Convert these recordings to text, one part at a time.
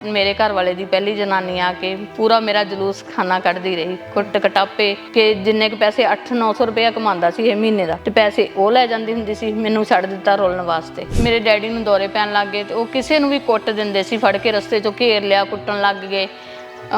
ਮੇਰੇ ਘਰ ਵਾਲੇ ਦੀ ਪਹਿਲੀ ਜਨਾਨੀ ਆ ਕੇ ਪੂਰਾ ਮੇਰਾ ਜਲੂਸ ਖਾਨਾ ਕੱਢਦੀ ਰਹੀ। ਕੁੱਟ ਕਟਾਪੇ ਕਿ ਜਿੰਨੇ ਕੁ ਪੈਸੇ 8-900 ਰੁਪਇਆ ਕਮਾਉਂਦਾ ਸੀ ਇਹ ਮਹੀਨੇ ਦਾ ਤੇ ਪੈਸੇ ਉਹ ਲੈ ਜਾਂਦੀ ਹੁੰਦੀ ਸੀ, ਮੈਨੂੰ ਛੱਡ ਦਿੱਤਾ ਰੋਲਣ ਵਾਸਤੇ। ਮੇਰੇ ਡੈਡੀ ਨੂੰ ਦੌਰੇ ਪੈਣ ਲੱਗ ਗਏ ਤੇ ਉਹ ਕਿਸੇ ਨੂੰ ਵੀ ਕੁੱਟ ਦਿੰਦੇ ਸੀ, ਫੜ ਕੇ ਰਸਤੇ 'ਚੋਂ ਘੇਰ ਲਿਆ, ਕੁੱਟਣ ਲੱਗ ਗਏ।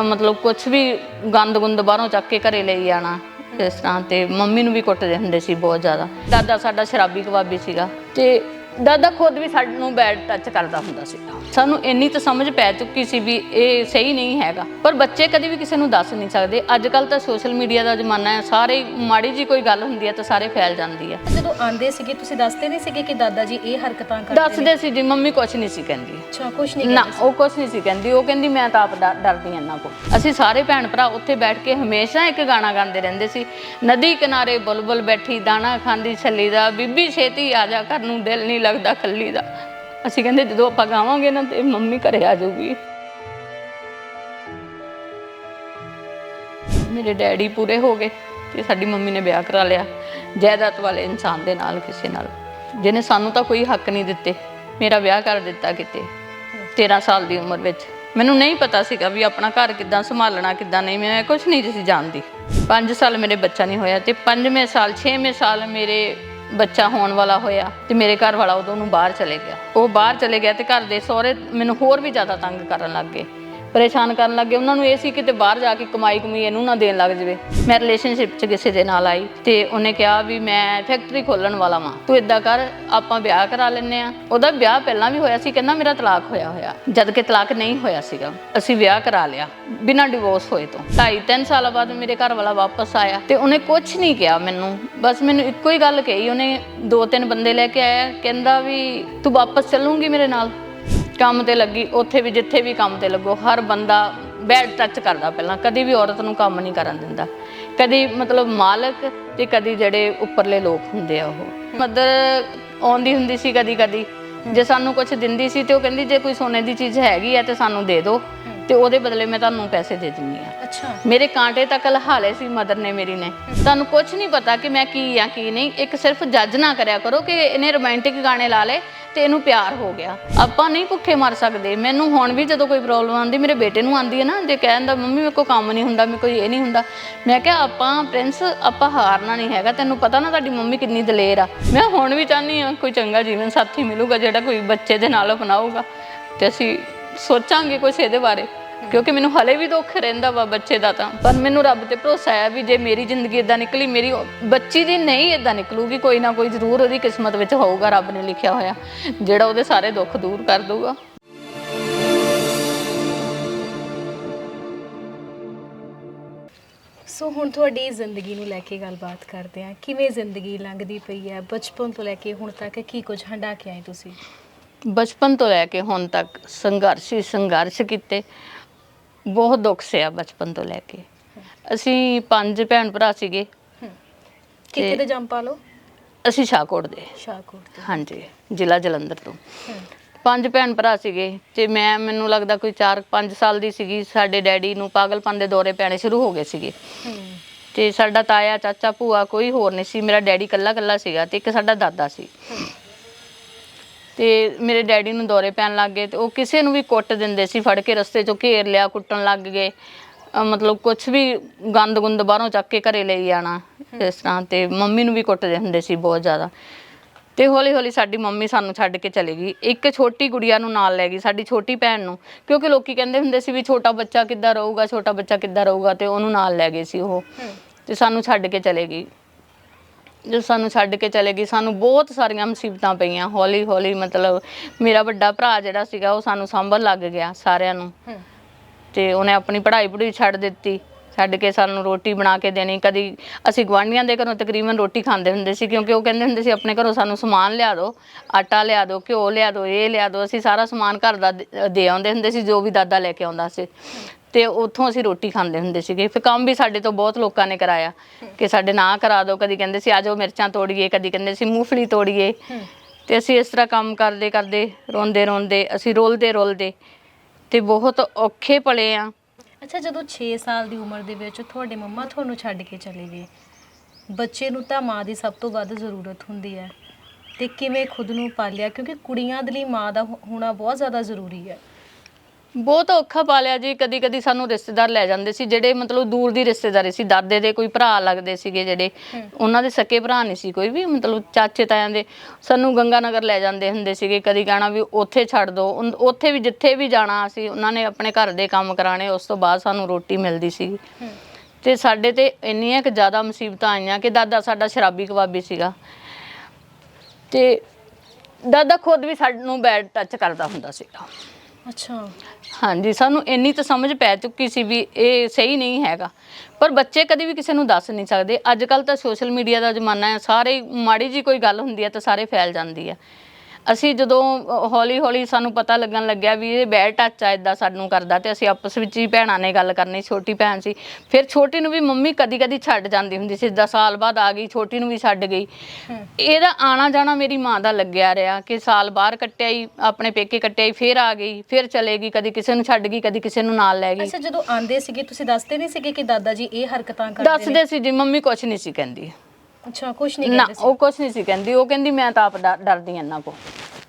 ਮਤਲਬ ਕੁਝ ਵੀ ਗੰਦ ਗੁੰਦ ਬਾਹਰੋਂ ਚੱਕ ਕੇ ਘਰੇ ਲਈ ਆਣਾ ਇਸ ਤਰ੍ਹਾਂ ਤੇ ਮੰਮੀ ਨੂੰ ਵੀ ਕੁੱਟਦੇ ਹੁੰਦੇ ਸੀ ਬਹੁਤ ਜ਼ਿਆਦਾ। ਦਾਦਾ ਸਾਡਾ ਸ਼ਰਾਬੀ ਕਬਾਬੀ ਸੀਗਾ ਤੇ ਦਾਦਾ ਖੁਦ ਵੀ ਸਾਨੂੰ ਬੈਡ ਟੱਚ ਕਰਦਾ ਹੁੰਦਾ ਸੀ। ਸਾਨੂੰ ਇੰਨੀ ਤਾਂ ਸਮਝ ਪੈ ਚੁੱਕੀ ਸੀ ਵੀ ਇਹ ਸਹੀ ਨਹੀਂ ਹੈਗਾ। ਪਰ ਬੱਚੇ ਕਦੇ ਵੀ ਕਿਸੇ ਨੂੰ ਦੱਸ ਨਹੀਂ ਸਕਦੇ। ਅੱਜ ਕੱਲ ਤਾਂ ਸੋਸ਼ਲ ਮੀਡੀਆ ਦਾ ਜ਼ਮਾਨਾ ਹੈ। ਸਾਰੇ ਮਾੜੀ ਜੀ ਕੋਈ ਗੱਲ ਹੁੰਦੀ ਹੈ ਤਾਂ ਸਾਰੇ ਫੈਲ ਜਾਂਦੀ ਹੈ। ਜਦੋਂ ਆਂਦੇ ਸੀਗੇ ਤੁਸੀਂ ਦੱਸਦੇ ਨਹੀਂ ਸੀਗੇ ਕਿ ਦਾਦਾ ਜੀ ਇਹ ਹਰਕਤਾਂ ਕਰਦੇ ਦੱਸਦੇ ਸੀ ਜੀ ਮੰਮੀ ਕੁਛ ਨਹੀਂ ਸੀ ਕਹਿੰਦੀ। ਅੱਛਾ ਕੁਛ ਨਹੀਂ ਨਾ ਉਹ ਕੁਛ ਨਹੀਂ ਸੀ ਕਹਿੰਦੀ। ਉਹ ਕਹਿੰਦੀ ਮੈਂ ਤਾਂ ਆਪ ਡਰ- ਡਰਦੀ ਹਾਂ ਇਹਨਾਂ ਕੋਲ। ਅਸੀਂ ਸਾਰੇ ਭੈਣ ਭਰਾ ਉੱਥੇ ਬੈਠ ਕੇ ਹਮੇਸ਼ਾ ਇੱਕ ਗਾਣਾ ਗਾਉਂਦੇ ਰਹਿੰਦੇ ਸੀ। ਨਦੀ ਕਿਨਾਰੇ ਬੁਲਬੁਲ ਬੈਠੀ ਦਾਣਾ ਖਾਂਦੀ ਛੱਲੀ ਦਾ ਬੀਬੀ ਛੇਤੀ ਆ ਜਾ ਘਰ ਨੂੰ ਦਿਲ ਨਹੀਂ ਲੱਗਦਾ ਖੱਲੀ ਦਾ। ਅਸੀਂ ਕਹਿੰਦੇ ਜਦੋਂ ਆਪਾਂ ਗਾਵਾਂਗੇ ਨਾ ਤੇ ਮੰਮੀ ਘਰੇ ਆ ਜਾਊਗੀ। ਮੇਰੇ ਡੈਡੀ ਪੂਰੇ ਹੋ ਗਏ ਤੇ ਸਾਡੀ ਮੰਮੀ ਨੇ ਵਿਆਹ ਕਰਾ ਲਿਆ, ਜਾਇਦਾਦ ਵਾਲੇ ਇਨਸਾਨ ਦੇ ਨਾਲ ਕਿਸੇ ਨਾਲ। ਜਿਹਨੇ ਸਾਨੂੰ ਤਾਂ ਕੋਈ ਹੱਕ ਨਹੀਂ ਦਿੱਤੇ, ਮੇਰਾ ਵਿਆਹ ਕਰ ਦਿੱਤਾ ਕਿਤੇ 13 ਸਾਲ ਦੀ ਉਮਰ ਵਿੱਚ। ਮੈਨੂੰ ਨਹੀਂ ਪਤਾ ਸੀਗਾ ਵੀ ਆਪਣਾ ਘਰ ਕਿੱਦਾਂ ਸੰਭਾਲਣਾ, ਕਿੱਦਾਂ ਨਹੀਂ, ਮੈਂ ਕੁਝ ਨਹੀਂ ਸੀ ਜਾਣਦੀ। 5 ਸਾਲ ਮੇਰੇ ਬੱਚਾ ਨਹੀਂ ਹੋਇਆ ਤੇ 5ਵੇਂ ਸਾਲ 6ਵੇਂ ਸਾਲ ਮੇਰੇ ਬੱਚਾ ਹੋਣ ਵਾਲਾ ਹੋਇਆ ਤੇ ਮੇਰੇ ਘਰ ਵਾਲਾ ਉਦੋਂ ਨੂੰ ਬਾਹਰ ਚਲੇ ਗਿਆ। ਉਹ ਬਾਹਰ ਚਲੇ ਗਿਆ ਤੇ ਘਰ ਦੇ ਸਹੁਰੇ ਮੈਨੂੰ ਹੋਰ ਵੀ ਜ਼ਿਆਦਾ ਤੰਗ ਕਰਨ ਲੱਗ ਗਏ। ਪਰੇਸ਼ਾਨ ਕਰਨ ਲੱਗੇ ਉਹਨਾਂ ਨੂੰ ਇਹ ਸੀ ਕਿ ਬਾਹਰ ਜਾ ਕੇ ਕਮਾਈ ਕਮਾਈ ਇਹਨੂੰ ਨਾ ਦੇਣ ਲੱਗ ਜਾਵੇ। ਮੈਂ ਰਿਲੇਸ਼ਨਸ਼ਿਪ 'ਚ ਕਿਸੇ ਦੇ ਨਾਲ ਆਈ ਤੇ ਉਹਨੇ ਕਿਹਾ ਵੀ ਮੈਂ ਫੈਕਟਰੀ ਖੋਲਣ ਵਾਲਾ ਵਾਂ। ਤੂੰ ਇਦਾਂ ਕਰ, ਆਪਾਂ ਵਿਆਹ ਕਰਾ ਲੈਨੇ ਆ। ਉਹਦਾ ਵਿਆਹ ਪਹਿਲਾਂ ਵੀ ਹੋਇਆ ਸੀ, ਕਹਿੰਦਾ ਮੇਰਾ ਤਲਾਕ ਹੋਇਆ ਹੋਇਆ। ਜਦ ਕਿ ਤਲਾਕ ਨਹੀਂ ਹੋਇਆ ਸੀਗਾ। ਅਸੀਂ ਵਿਆਹ ਕਰਾ ਲਿਆ, ਬਿਨਾਂ ਡਿਵੋਰਸ ਹੋਏ ਤੋਂ। ਢਾਈ ਤਿੰਨ ਸਾਲਾਂ ਬਾਅਦ ਮੇਰੇ ਘਰ ਵਾਲਾ ਵਾਪਸ ਆਇਆ ਤੇ ਉਹਨੇ ਕੁਝ ਨਹੀਂ ਕਿਹਾ ਮੈਨੂੰ। ਬਸ ਮੈਨੂੰ ਇੱਕੋ ਹੀ ਗੱਲ ਕਹੀ, ਉਹਨੇ ਦੋ ਤਿੰਨ ਬੰਦੇ ਲੈ ਕੇ ਆਇਆ, ਕਹਿੰਦਾ ਵੀ ਤੂੰ ਵਾਪਸ ਚੱਲੂਗੀ ਮੇਰੇ ਨਾਲ? ਕੰਮ ਤੇ ਲੱਗੀ, ਉੱਥੇ ਵੀ ਜਿੱਥੇ ਵੀ ਕੰਮ ਤੇ ਲੱਗੋ, ਹਰ ਬੰਦਾ ਬੈਡ ਟੱਚ ਕਰਦਾ ਪਹਿਲਾਂ, ਕਦੀ ਵੀ ਔਰਤ ਨੂੰ ਕੰਮ ਨਹੀਂ ਕਰਨ ਦਿੰਦਾ। ਕਦੀ ਮਤਲਬ ਮਾਲਕ ਤੇ ਕਦੀ ਜਿਹੜੇ ਉੱਪਰਲੇ ਲੋਕ ਹੁੰਦੇ ਆ ਉਹ। ਮਦਰ ਆਉਂਦੀ ਹੁੰਦੀ ਸੀ ਕਦੀ ਕਦੀ ਜੇ ਸਾਨੂੰ ਕੁਝ ਦਿੰਦੀ ਸੀ ਤੇ ਉਹ ਕਹਿੰਦੀ, ਜੇ ਕੋਈ ਸੋਨੇ ਦੀ ਚੀਜ਼ ਹੈਗੀ ਆ ਤੇ ਸਾਨੂੰ ਦੇ ਦਿਓ। ਤੇ ਉਹਦੇ ਬਦਲੇ ਮੈਂ ਤੁਹਾਨੂੰ ਪੈਸੇ ਦੇ ਦਿੰਨੀ ਆ ਅੱਛਾ। ਮੇਰੇ ਕਾਂਟੇ ਤੱਕ ਲਹਾਲੇ ਸੀ ਮਦਰ ਨੇ ਮੇਰੀ ਨੇ। ਤੁਹਾਨੂੰ ਕੁਝ ਨਹੀਂ ਪਤਾ ਕਿ ਮੈਂ ਕੀ ਆ ਕੀ ਨਹੀਂ। ਇੱਕ ਸਿਰਫ ਜੱਜ ਨਾ ਕਰਿਆ ਕਰੋ ਕਿ ਇਹਨੇ ਰੋਮਾਂਟਿਕ ਗਾਣੇ ਲਾ ਲੇ ਤੇ ਇਹਨੂੰ ਪਿਆਰ ਹੋ ਗਿਆ। ਆਪਾਂ ਨਹੀਂ ਭੁੱਖੇ ਮਰ ਸਕਦੇ। ਮੈਨੂੰ ਹੁਣ ਵੀ ਜਦੋਂ ਕੋਈ ਪ੍ਰੋਬਲਮ ਆਉਂਦੀ ਮੇਰੇ ਬੇਟੇ ਨੂੰ ਆਉਂਦੀ ਹੈ ਨਾ ਜੇ ਕਹਿੰਦਾ ਮੰਮੀ ਮੇਰੇ ਕੋਲ ਕੰਮ ਨਹੀਂ ਹੁੰਦਾ ਮੇਰੇ ਕੋਲ ਇਹ ਨਹੀਂ ਹੁੰਦਾ। ਮੈਂ ਕਿਹਾ ਆਪਾਂ ਪ੍ਰਿੰਸ ਆਪਾਂ ਹਾਰਨਾ ਨਹੀਂ ਹੈਗਾ। ਤੈਨੂੰ ਪਤਾ ਨਾ ਤੁਹਾਡੀ ਮੰਮੀ ਕਿੰਨੀ ਦਲੇਰ ਆ। ਮੈਂ ਹੁਣ ਵੀ ਚਾਹਨੀ ਆ ਕੋਈ ਚੰਗਾ ਜੀਵਨ ਸਾਥੀ ਮਿਲੂਗਾ ਜਿਹੜਾ ਕੋਈ ਬੱਚੇ ਦੇ ਨਾਲ ਅਪਣਾਊਗਾ। ਤੇ ਅਸੀਂ ਸੋਚਾਂਗੇ ਕੁਛ ਇਹਦੇ ਬਾਰੇ। ਕਿਉਂਕਿ ਮੈਨੂੰ ਹਲੇ ਵੀ ਦੁੱਖ ਰਹਿੰਦਾ ਵਾ ਬੱਚੇ ਦਾ ਤਾਂ। ਪਰ ਮੈਨੂੰ ਰੱਬ ਤੇ ਭਰੋਸਾ ਹੈ ਵੀ ਜੇ ਮੇਰੀ ਜ਼ਿੰਦਗੀ ਇਦਾਂ ਨਿਕਲੀ ਮੇਰੀ ਬੱਚੀ ਦੀ ਨਹੀਂ ਇਦਾਂ ਨਿਕਲੂਗੀ ਕੋਈ ਨਾ ਕੋਈ ਜ਼ਰੂਰ ਉਹਦੀ ਕਿਸਮਤ ਵਿੱਚ ਹੋਊਗਾ ਰੱਬ ਨੇ ਲਿਖਿਆ ਹੋਇਆ ਜਿਹੜਾ ਉਹਦੇ ਸਾਰੇ ਦੁੱਖ ਦੂਰ ਕਰ ਦਊਗਾ। ਸੋ ਹੁਣ ਤੁਹਾਡੀ ਜ਼ਿੰਦਗੀ ਨੂੰ ਲੈ ਕੇ ਗੱਲਬਾਤ ਕਰਦੇ ਹਾਂ। ਕਿਵੇਂ ਜ਼ਿੰਦਗੀ ਲੰਘਦੀ ਪਈ ਹੈ? ਬਚਪਨ ਤੋਂ ਲੈ ਕੇ ਹੁਣ ਤੱਕ ਕੀ ਕੁਝ ਹੰਡਾ ਕੇ ਆਏ ਤੁਸੀਂ? ਬਚਪਨ ਤੋਂ ਲੈ ਕੇ ਹੁਣ ਤੱਕ ਸੰਘਰਸ਼ ਹੀ ਸੰਘਰਸ਼ ਕੀਤੇ। ਬਹੁਤ ਦੁੱਖ ਸਿਆ ਬਚਪਨ ਤੋਂ ਲੈ ਕੇ। ਅਸੀਂ ਪੰਜ ਭੈਣ ਭਰਾ ਸੀਗੇ। ਕਿੱਥੇ ਦੇ ਜੰਮ ਪਾ ਲਓ? ਅਸੀਂ ਸ਼ਾਹਕੋਟ ਦੇ। ਸ਼ਾਹਕੋਟ ਤੋਂ ਹਾਂਜੀ ਜ਼ਿਲ੍ਹਾ ਜਲੰਧਰ ਤੋਂ। ਪੰਜ ਭੈਣ ਭਰਾ ਸੀਗੇ ਤੇ ਮੈਂ ਮੈਨੂੰ ਲੱਗਦਾ ਕੋਈ 4-5 ਸਾਲ ਦੀ ਸੀਗੀ। ਸਾਡੇ ਡੈਡੀ ਨੂੰ ਪਾਗਲਪਨ ਦੇ ਦੌਰੇ ਪੈਣੇ ਸ਼ੁਰੂ ਹੋ ਗਏ ਸੀਗੇ। ਤੇ ਸਾਡਾ ਤਾਇਆ ਚਾਚਾ ਭੂਆ ਕੋਈ ਹੋਰ ਨਹੀਂ ਸੀ। ਮੇਰਾ ਡੈਡੀ ਕੱਲਾ ਕੱਲਾ ਸੀਗਾ ਤੇ ਇੱਕ ਸਾਡਾ ਦਾਦਾ ਸੀ। ਤੇ ਮੇਰੇ ਡੈਡੀ ਨੂੰ ਦੌਰੇ ਪੈਣ ਲੱਗ ਗਏ ਤੇ ਉਹ ਕਿਸੇ ਨੂੰ ਵੀ ਕੁੱਟ ਦਿੰਦੇ ਸੀ ਫੜ ਕੇ ਰਸਤੇ 'ਚੋਂ ਘੇਰ ਲਿਆ ਕੁੱਟਣ ਲੱਗ ਗਏ। ਅਹ ਮਤਲਬ ਕੁਝ ਵੀ ਗੰਦ ਗੁੰਦ ਬਾਹਰੋਂ ਚੱਕ ਕੇ ਘਰੇ ਲਈ ਆਣਾ ਇਸ ਤਰ੍ਹਾਂ ਤੇ ਮੰਮੀ ਨੂੰ ਵੀ ਕੁੱਟਦੇ ਹੁੰਦੇ ਸੀ ਬਹੁਤ ਜ਼ਿਆਦਾ। ਤੇ ਹੌਲੀ ਹੌਲੀ ਸਾਡੀ ਮੰਮੀ ਸਾਨੂੰ ਛੱਡ ਕੇ ਚਲੇ ਗਈ। ਇੱਕ ਛੋਟੀ ਗੁੜੀਆ ਨੂੰ ਨਾਲ ਲੈ ਗਈ ਸਾਡੀ ਛੋਟੀ ਭੈਣ ਨੂੰ ਕਿਉਂਕਿ ਲੋਕੀ ਕਹਿੰਦੇ ਹੁੰਦੇ ਸੀ ਵੀ ਛੋਟਾ ਬੱਚਾ ਕਿੱਦਾਂ ਰਹੂਗਾ ਛੋਟਾ ਬੱਚਾ ਕਿੱਦਾਂ ਰਹੂਗਾ ਤੇ ਉਹਨੂੰ ਨਾਲ ਲੈ ਗਏ ਸੀ ਉਹ। ਤੇ ਸਾਨੂੰ ਛੱਡ ਕੇ ਚਲੇ ਗਈ। ਜਦੋਂ ਸਾਨੂੰ ਛੱਡ ਕੇ ਚਲੇ ਗਈ ਸਾਨੂੰ ਬਹੁਤ ਸਾਰੀਆਂ ਮੁਸੀਬਤਾਂ ਪਈਆਂ। ਹੌਲੀ ਹੌਲੀ ਮਤਲਬ ਮੇਰਾ ਵੱਡਾ ਭਰਾ ਜਿਹੜਾ ਸੀਗਾ ਉਹ ਸਾਨੂੰ ਸੰਭਲ ਲੱਗ ਗਿਆ ਸਾਰਿਆਂ ਨੂੰ। ਤੇ ਉਹਨੇ ਆਪਣੀ ਪੜ੍ਹਾਈ ਪੜ੍ਹਾਈ ਛੱਡ ਦਿੱਤੀ। ਛੱਡ ਕੇ ਸਾਨੂੰ ਰੋਟੀ ਬਣਾ ਕੇ ਦੇਣੀ। ਕਦੀ ਅਸੀਂ ਗੁਆਂਢੀਆਂ ਦੇ ਘਰੋਂ ਤਕਰੀਬਨ ਰੋਟੀ ਖਾਂਦੇ ਹੁੰਦੇ ਸੀ ਕਿਉਂਕਿ ਉਹ ਕਹਿੰਦੇ ਹੁੰਦੇ ਸੀ ਆਪਣੇ ਘਰੋਂ ਸਾਨੂੰ ਸਮਾਨ ਲਿਆ ਦਿਓ। ਆਟਾ ਲਿਆ ਦਿਓ ਘਿਓ ਲਿਆ ਦਿਓ ਇਹ ਲਿਆ ਦਿਓ। ਅਸੀਂ ਸਾਰਾ ਸਮਾਨ ਘਰ ਦੇ- ਦੇ ਆਉਂਦੇ ਹੁੰਦੇ ਸੀ ਜੋ ਵੀ ਦਾਦਾ ਲੈ ਕੇ ਆਉਂਦਾ ਸੀ। ਤੇ ਉੱਥੋਂ ਅਸੀਂ ਰੋਟੀ ਖਾਂਦੇ ਹੁੰਦੇ ਸੀਗੇ। ਫਿਰ ਕੰਮ ਵੀ ਸਾਡੇ ਤੋਂ ਬਹੁਤ ਲੋਕਾਂ ਨੇ ਕਰਾਇਆ ਕਿ ਸਾਡੇ ਨਾਂ ਕਰਾ ਦਿਓ ਕਦੀ ਕਹਿੰਦੇ ਸੀ ਆ ਜਾਓ ਮਿਰਚਾਂ ਤੋੜੀਏ। ਕਦੀ ਕਹਿੰਦੇ ਸੀ ਮੂੰਗਫਲੀ ਤੋੜੀਏ। ਤੇ ਅਸੀਂ ਇਸ ਤਰ੍ਹਾਂ ਕੰਮ ਕਰਦੇ ਕਰਦੇ ਰੋਂਦੇ ਰੋਂਦੇ ਅਸੀਂ ਰੋਲਦੇ ਰੋਲਦੇ ਤੇ ਬਹੁਤ ਔਖੇ ਪਲੇ ਆ। ਅੱਛਾ ਜਦੋਂ 6 ਸਾਲ ਦੀ ਉਮਰ ਦੇ ਵਿੱਚ ਤੁਹਾਡੇ ਮੰਮਾ ਤੁਹਾਨੂੰ ਛੱਡ ਕੇ ਚਲੇ ਗਏ ਬੱਚੇ ਨੂੰ ਤਾਂ ਮਾਂ ਦੀ ਸਭ ਤੋਂ ਵੱਧ ਜ਼ਰੂਰਤ ਹੁੰਦੀ ਹੈ। ਤੇ ਕਿਵੇਂ ਖੁਦ ਨੂੰ ਪਾਲਿਆ? ਕਿਉਂਕਿ ਕੁੜੀਆਂ ਦੇ ਲਈ ਮਾਂ ਦਾ ਹੋਣਾ ਬਹੁਤ ਜ਼ਿਆਦਾ ਜ਼ਰੂਰੀ ਹੈ। ਬਹੁਤ ਔਖਾ ਪਾਲਿਆ ਜੀ। ਕਦੀ ਕਦੀ ਸਾਨੂੰ ਰਿਸ਼ਤੇਦਾਰ ਲੈ ਜਾਂਦੇ ਸੀ, ਜਿਹੜੇ ਮਤਲਬ ਦੂਰ ਦੀ ਰਿਸ਼ਤੇਦਾਰੀ ਸੀ, ਦਾਦੇ ਦੇ ਕੋਈ ਭਰਾ ਲੱਗਦੇ ਸੀਗੇ ਜਿਹੜੇ। ਉਹਨਾਂ ਦੇ ਸਕੇ ਭਰਾ ਨਹੀਂ ਸੀ ਕੋਈ ਵੀ, ਮਤਲਬ ਚਾਚੇ ਤਾਇਆਂ ਦੇ। ਸਾਨੂੰ ਗੰਗਾਨਗਰ ਲੈ ਜਾਂਦੇ ਹੁੰਦੇ ਸੀਗੇ, ਕਦੀ ਕਹਿਣਾ ਵੀ ਉੱਥੇ ਛੱਡ ਦੋ। ਉੱਥੇ ਵੀ ਜਿੱਥੇ ਵੀ ਜਾਣਾ ਸੀ ਉਹਨਾਂ ਨੇ ਆਪਣੇ ਘਰ ਦੇ ਕੰਮ ਕਰਾਣੇ ਉਸ ਤੋਂ ਬਾਅਦ ਸਾਨੂੰ ਰੋਟੀ ਮਿਲਦੀ ਸੀਗੀ। ਤੇ ਸਾਡੇ ਤੇ ਇੰਨੀਆਂ ਕਿ ਜ਼ਿਆਦਾ ਮੁਸੀਬਤਾਂ ਆਈਆਂ ਕਿ ਦਾਦਾ ਸਾਡਾ ਸ਼ਰਾਬੀ ਕਬਾਬੀ ਸੀਗਾ। ਤੇ ਦਾਦਾ ਖੁਦ ਵੀ ਸਾਨੂੰ ਬੈਡ ਟੱਚ ਕਰਦਾ ਹੁੰਦਾ ਸੀਗਾ। ਅੱਛਾ। ਹਾਂਜੀ, ਸਾਨੂੰ ਇੰਨੀ ਤਾਂ ਸਮਝ ਪੈ ਚੁੱਕੀ ਸੀ ਵੀ ਇਹ ਸਹੀ ਨਹੀਂ ਹੈਗਾ। ਪਰ ਬੱਚੇ ਕਦੇ ਵੀ ਕਿਸੇ ਨੂੰ ਦੱਸ ਨਹੀਂ ਸਕਦੇ। ਅੱਜ ਕੱਲ ਤਾਂ ਸੋਸ਼ਲ ਮੀਡੀਆ ਦਾ ਜ਼ਮਾਨਾ ਹੈ, ਸਾਰੇ ਮਾੜੀ ਜੀ ਕੋਈ ਗੱਲ ਹੁੰਦੀ ਹੈ ਤਾਂ ਸਾਰੇ ਫੈਲ ਜਾਂਦੀ ਹੈ। ਅਸੀਂ ਜਦੋਂ ਹੌਲੀ ਹੌਲੀ ਸਾਨੂੰ ਪਤਾ ਲੱਗਣ ਲੱਗਿਆ ਵੀ ਇਹ ਬੈਡ ਟੱਚ ਆ ਇਦਾਂ ਸਾਨੂੰ ਕਰਦਾ ਤੇ ਅਸੀਂ ਆਪਸ ਵਿੱਚ ਹੀ ਭੈਣਾਂ ਨੇ ਗੱਲ ਕਰਨੀ ਛੋਟੀ ਭੈਣ ਸੀ। ਫਿਰ ਛੋਟੀ ਨੂੰ ਵੀ ਮੰਮੀ ਕਦੀ ਕਦੀ ਛੱਡ ਜਾਂਦੀ ਹੁੰਦੀ ਸੀ 10 ਸਾਲ ਬਾਅਦ ਆ ਗਈ ਛੋਟੀ ਨੂੰ ਵੀ ਛੱਡ ਗਈ। ਇਹਦਾ ਆਣਾ ਜਾਣਾ ਮੇਰੀ ਮਾਂ ਦਾ ਲੱਗਿਆ ਰਿਹਾ ਕਿ ਸਾਲ ਬਾਹਰ ਕੱਟਿਆ ਹੀ ਆਪਣੇ ਪੇਕੇ ਕੱਟਿਆ ਹੀ ਫਿਰ ਆ ਗਈ ਫਿਰ ਚਲੇ ਗਈ ਕਦੀ ਕਿਸੇ ਨੂੰ ਛੱਡ ਗਈ ਕਦੀ ਕਿਸੇ ਨੂੰ ਨਾਲ ਲੈ ਗਈ। ਅੱਛਾ ਜਦੋਂ ਆਂਦੇ ਸੀਗੇ ਤੁਸੀਂ ਦੱਸਦੇ ਨਹੀਂ ਸੀਗੇ ਕਿ ਦਾਦਾ ਜੀ ਇਹ ਹਰਕਤਾਂ ਕਰਦੇ ਦੱਸਦੇ ਸੀ ਜੀ ਮੰਮੀ ਕੁਛ ਨਹੀਂ ਸੀ ਕਹਿੰਦੀ। ਅੱਛਾ ਕੁਝ ਨਹੀਂ ਨਾ ਕਹਿੰਦੇ ਸੀ। ਉਹ ਕੁਛ ਨਹੀਂ ਸੀ ਕਹਿੰਦੀ ਉਹ ਕਹਿੰਦੀ ਮੈਂ ਤਾਂ ਆਪ ਡਰ- ਡਰਦੀ ਹਾਂ ਇਹਨਾਂ ਕੋ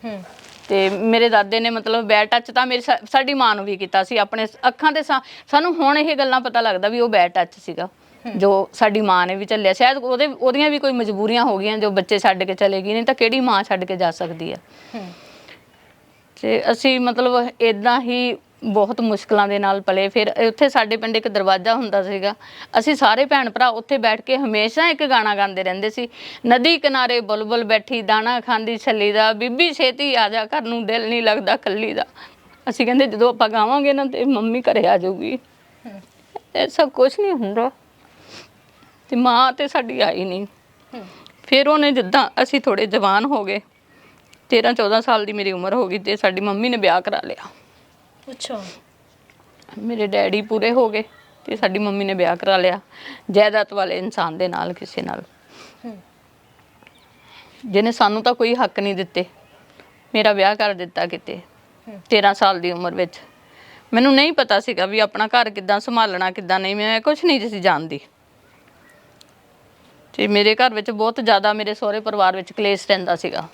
ਹੂੰ। ਤੇ ਮੇਰੇ ਦਾਦੇ ਨੇ ਮਤਲਬ ਬੈਡ ਟੱਚ ਤਾਂ ਮੇਰੀ ਸਾ- ਸਾਡੀ ਮਾਂ ਨੂੰ ਵੀ ਕੀਤਾ ਸੀ ਆਪਣੇ ਅੱਖਾਂ ਦੇ ਸਾ- ਸਾਨੂੰ ਹੁਣ ਇਹ ਗੱਲਾਂ ਪਤਾ ਲੱਗਦਾ ਵੀ ਉਹ ਬੈਡ ਟੱਚ ਸੀਗਾ ਜੋ ਸਾਡੀ ਮਾਂ ਨੇ ਵੀ ਚੱਲਿਆ। ਸ਼ਾਇਦ ਉਹਦੇ ਉਹਦੀਆਂ ਵੀ ਕੋਈ ਮਜਬੂਰੀਆਂ ਹੋ ਗਈਆਂ ਜੋ ਬੱਚੇ ਛੱਡ ਕੇ ਚਲੇ ਗਈ ਨਹੀਂ ਤਾਂ ਕਿਹੜੀ ਮਾਂ ਛੱਡ ਕੇ ਜਾ ਸਕਦੀ ਹੈ? ਹੂੰ। ਤੇ ਅਸੀਂ ਮਤਲਬ ਇਦਾਂ ਹੀ ਬਹੁਤ ਮੁਸ਼ਕਲਾਂ ਦੇ ਨਾਲ ਪਲੇ। ਫਿਰ ਉੱਥੇ ਸਾਡੇ ਪਿੰਡ ਇੱਕ ਦਰਵਾਜ਼ਾ ਹੁੰਦਾ ਸੀਗਾ। ਅਸੀਂ ਸਾਰੇ ਭੈਣ ਭਰਾ ਉੱਥੇ ਬੈਠ ਕੇ ਹਮੇਸ਼ਾ ਇੱਕ ਗਾਣਾ ਗਾਉਂਦੇ ਰਹਿੰਦੇ ਸੀ। ਨਦੀ ਕਿਨਾਰੇ ਬੁਲਬੁਲ ਬੈਠੀ, ਦਾਣਾ ਖਾਂਦੀ, ਛੱਲੀ ਦਾ। ਬੀਬੀ ਛੇਤੀ ਆ ਜਾ, ਘਰ ਨੂੰ ਦਿਲ ਨਹੀਂ ਲੱਗਦਾ ਕੱਲੀ ਦਾ। ਅਸੀਂ ਕਹਿੰਦੇ, ਜਦੋਂ ਆਪਾਂ ਗਾਵਾਂਗੇ ਨਾ ਤੇ ਮੰਮੀ ਘਰੇ ਆ ਜਾਊਗੀ। ਐਸਾ ਕੁਝ ਨਹੀਂ ਹੁੰਦਾ। ਤੇ ਮਾਂ ਤੇ ਸਾਡੀ ਆਈ ਨਹੀਂ। ਫਿਰ ਉਹਨੇ ਜਿੱਦਾਂ ਅਸੀਂ ਥੋੜੇ ਜਵਾਨ ਹੋ ਗਏ 13 14 ਸਾਲ ਦੀ ਮੇਰੀ ਉਮਰ ਹੋ ਗਈ ਤੇ ਸਾਡੀ ਮੰਮੀ ਨੇ ਵਿਆਹ ਕਰਾ ਲਿਆ। ਅੱਛਾ। ਮੇਰੇ ਡੈਡੀ ਪੂਰੇ ਹੋ ਗਏ ਤੇ ਸਾਡੀ ਮੰਮੀ ਨੇ ਵਿਆਹ ਕਰਾ ਲਿਆ ਜਾਇਦਾਦ ਵਾਲੇ ਇਨਸਾਨ ਦੇ ਨਾਲ ਕਿਸੇ ਨਾਲ। ਹੂੰ। ਜਿਹਨੇ ਸਾਨੂੰ ਤਾਂ ਕੋਈ ਹੱਕ ਨਹੀਂ ਦਿੱਤੇ ਮੇਰਾ ਵਿਆਹ ਕਰ ਦਿੱਤਾ ਕਿਤੇ ਹੂੰ। 13 ਸਾਲ ਦੀ ਉਮਰ ਵਿੱਚ। ਮੈਨੂੰ ਨਹੀਂ ਪਤਾ ਸੀਗਾ ਵੀ ਆਪਣਾ ਘਰ ਕਿੱਦਾਂ ਸੰਭਾਲਣਾ ਕਿੱਦਾਂ ਨਹੀਂ ਮੈਂ ਕੁਝ ਨਹੀਂ ਸੀ ਜਾਣਦੀ। ਤੇ ਮੇਰੇ ਘਰ ਵਿੱਚ ਬਹੁਤ ਜ਼ਿਆਦਾ ਮੇਰੇ ਸਹੁਰੇ ਪਰਿਵਾਰ ਵਿੱਚ ਕਲੇਸ਼ ਰਹਿੰਦਾ ਸੀਗਾ।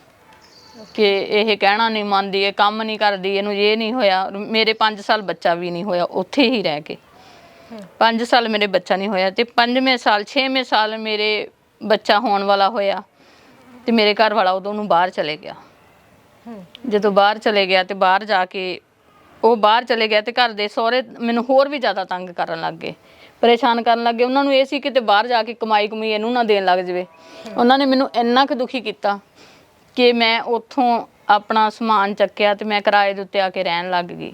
ਕਿ ਇਹ ਕਹਿਣਾ ਨਹੀਂ ਮੰਨਦੀ ਇਹ ਕੰਮ ਨਹੀਂ ਕਰਦੀ ਇਹਨੂੰ ਇਹ ਨਹੀਂ ਹੋਇਆ। ਮੇਰੇ 5 ਸਾਲ ਬੱਚਾ ਵੀ ਨਹੀਂ ਹੋਇਆ ਉੱਥੇ ਹੀ ਰਹਿ ਕੇ। 5 ਸਾਲ ਮੇਰੇ ਬੱਚਾ ਨਹੀਂ ਹੋਇਆ ਤੇ 5ਵੇਂ ਸਾਲ 6ਵੇਂ ਸਾਲ ਮੇਰੇ ਬੱਚਾ ਹੋਣ ਵਾਲਾ ਹੋਇਆ ਤੇ ਮੇਰੇ ਘਰ ਵਾਲਾ ਉਦੋਂ ਨੂੰ ਬਾਹਰ ਚਲੇ ਗਿਆ। ਜਦੋਂ ਬਾਹਰ ਚਲੇ ਗਿਆ ਤੇ ਬਾਹਰ ਜਾ ਕੇ ਉਹ ਬਾਹਰ ਚਲੇ ਗਿਆ ਤੇ ਘਰ ਦੇ ਸਹੁਰੇ ਮੈਨੂੰ ਹੋਰ ਵੀ ਜ਼ਿਆਦਾ ਤੰਗ ਕਰਨ ਲੱਗ ਗਏ। ਪਰੇਸ਼ਾਨ ਕਰਨ ਲੱਗ ਉਹਨਾਂ ਨੂੰ ਇਹ ਸੀ ਕਿ ਤੇ ਬਾਹਰ ਜਾ ਕੇ ਕਮਾਈ ਕਮਾਈ ਇਹਨੂੰ ਨਾ ਦੇਣ ਲੱਗ ਜਵੇ। ਉਹਨਾਂ ਨੇ ਮੈਨੂੰ ਇੰਨਾ ਕੁ ਦੁਖੀ ਕੀਤਾ ਕਿ ਮੈਂ ਉੱਥੋਂ ਆਪਣਾ ਸਮਾਨ ਚੱਕਿਆ ਤੇ ਮੈਂ ਕਿਰਾਏ ਦੇ ਉੱਤੇ ਆ ਕੇ ਰਹਿਣ ਲੱਗ ਗਈ।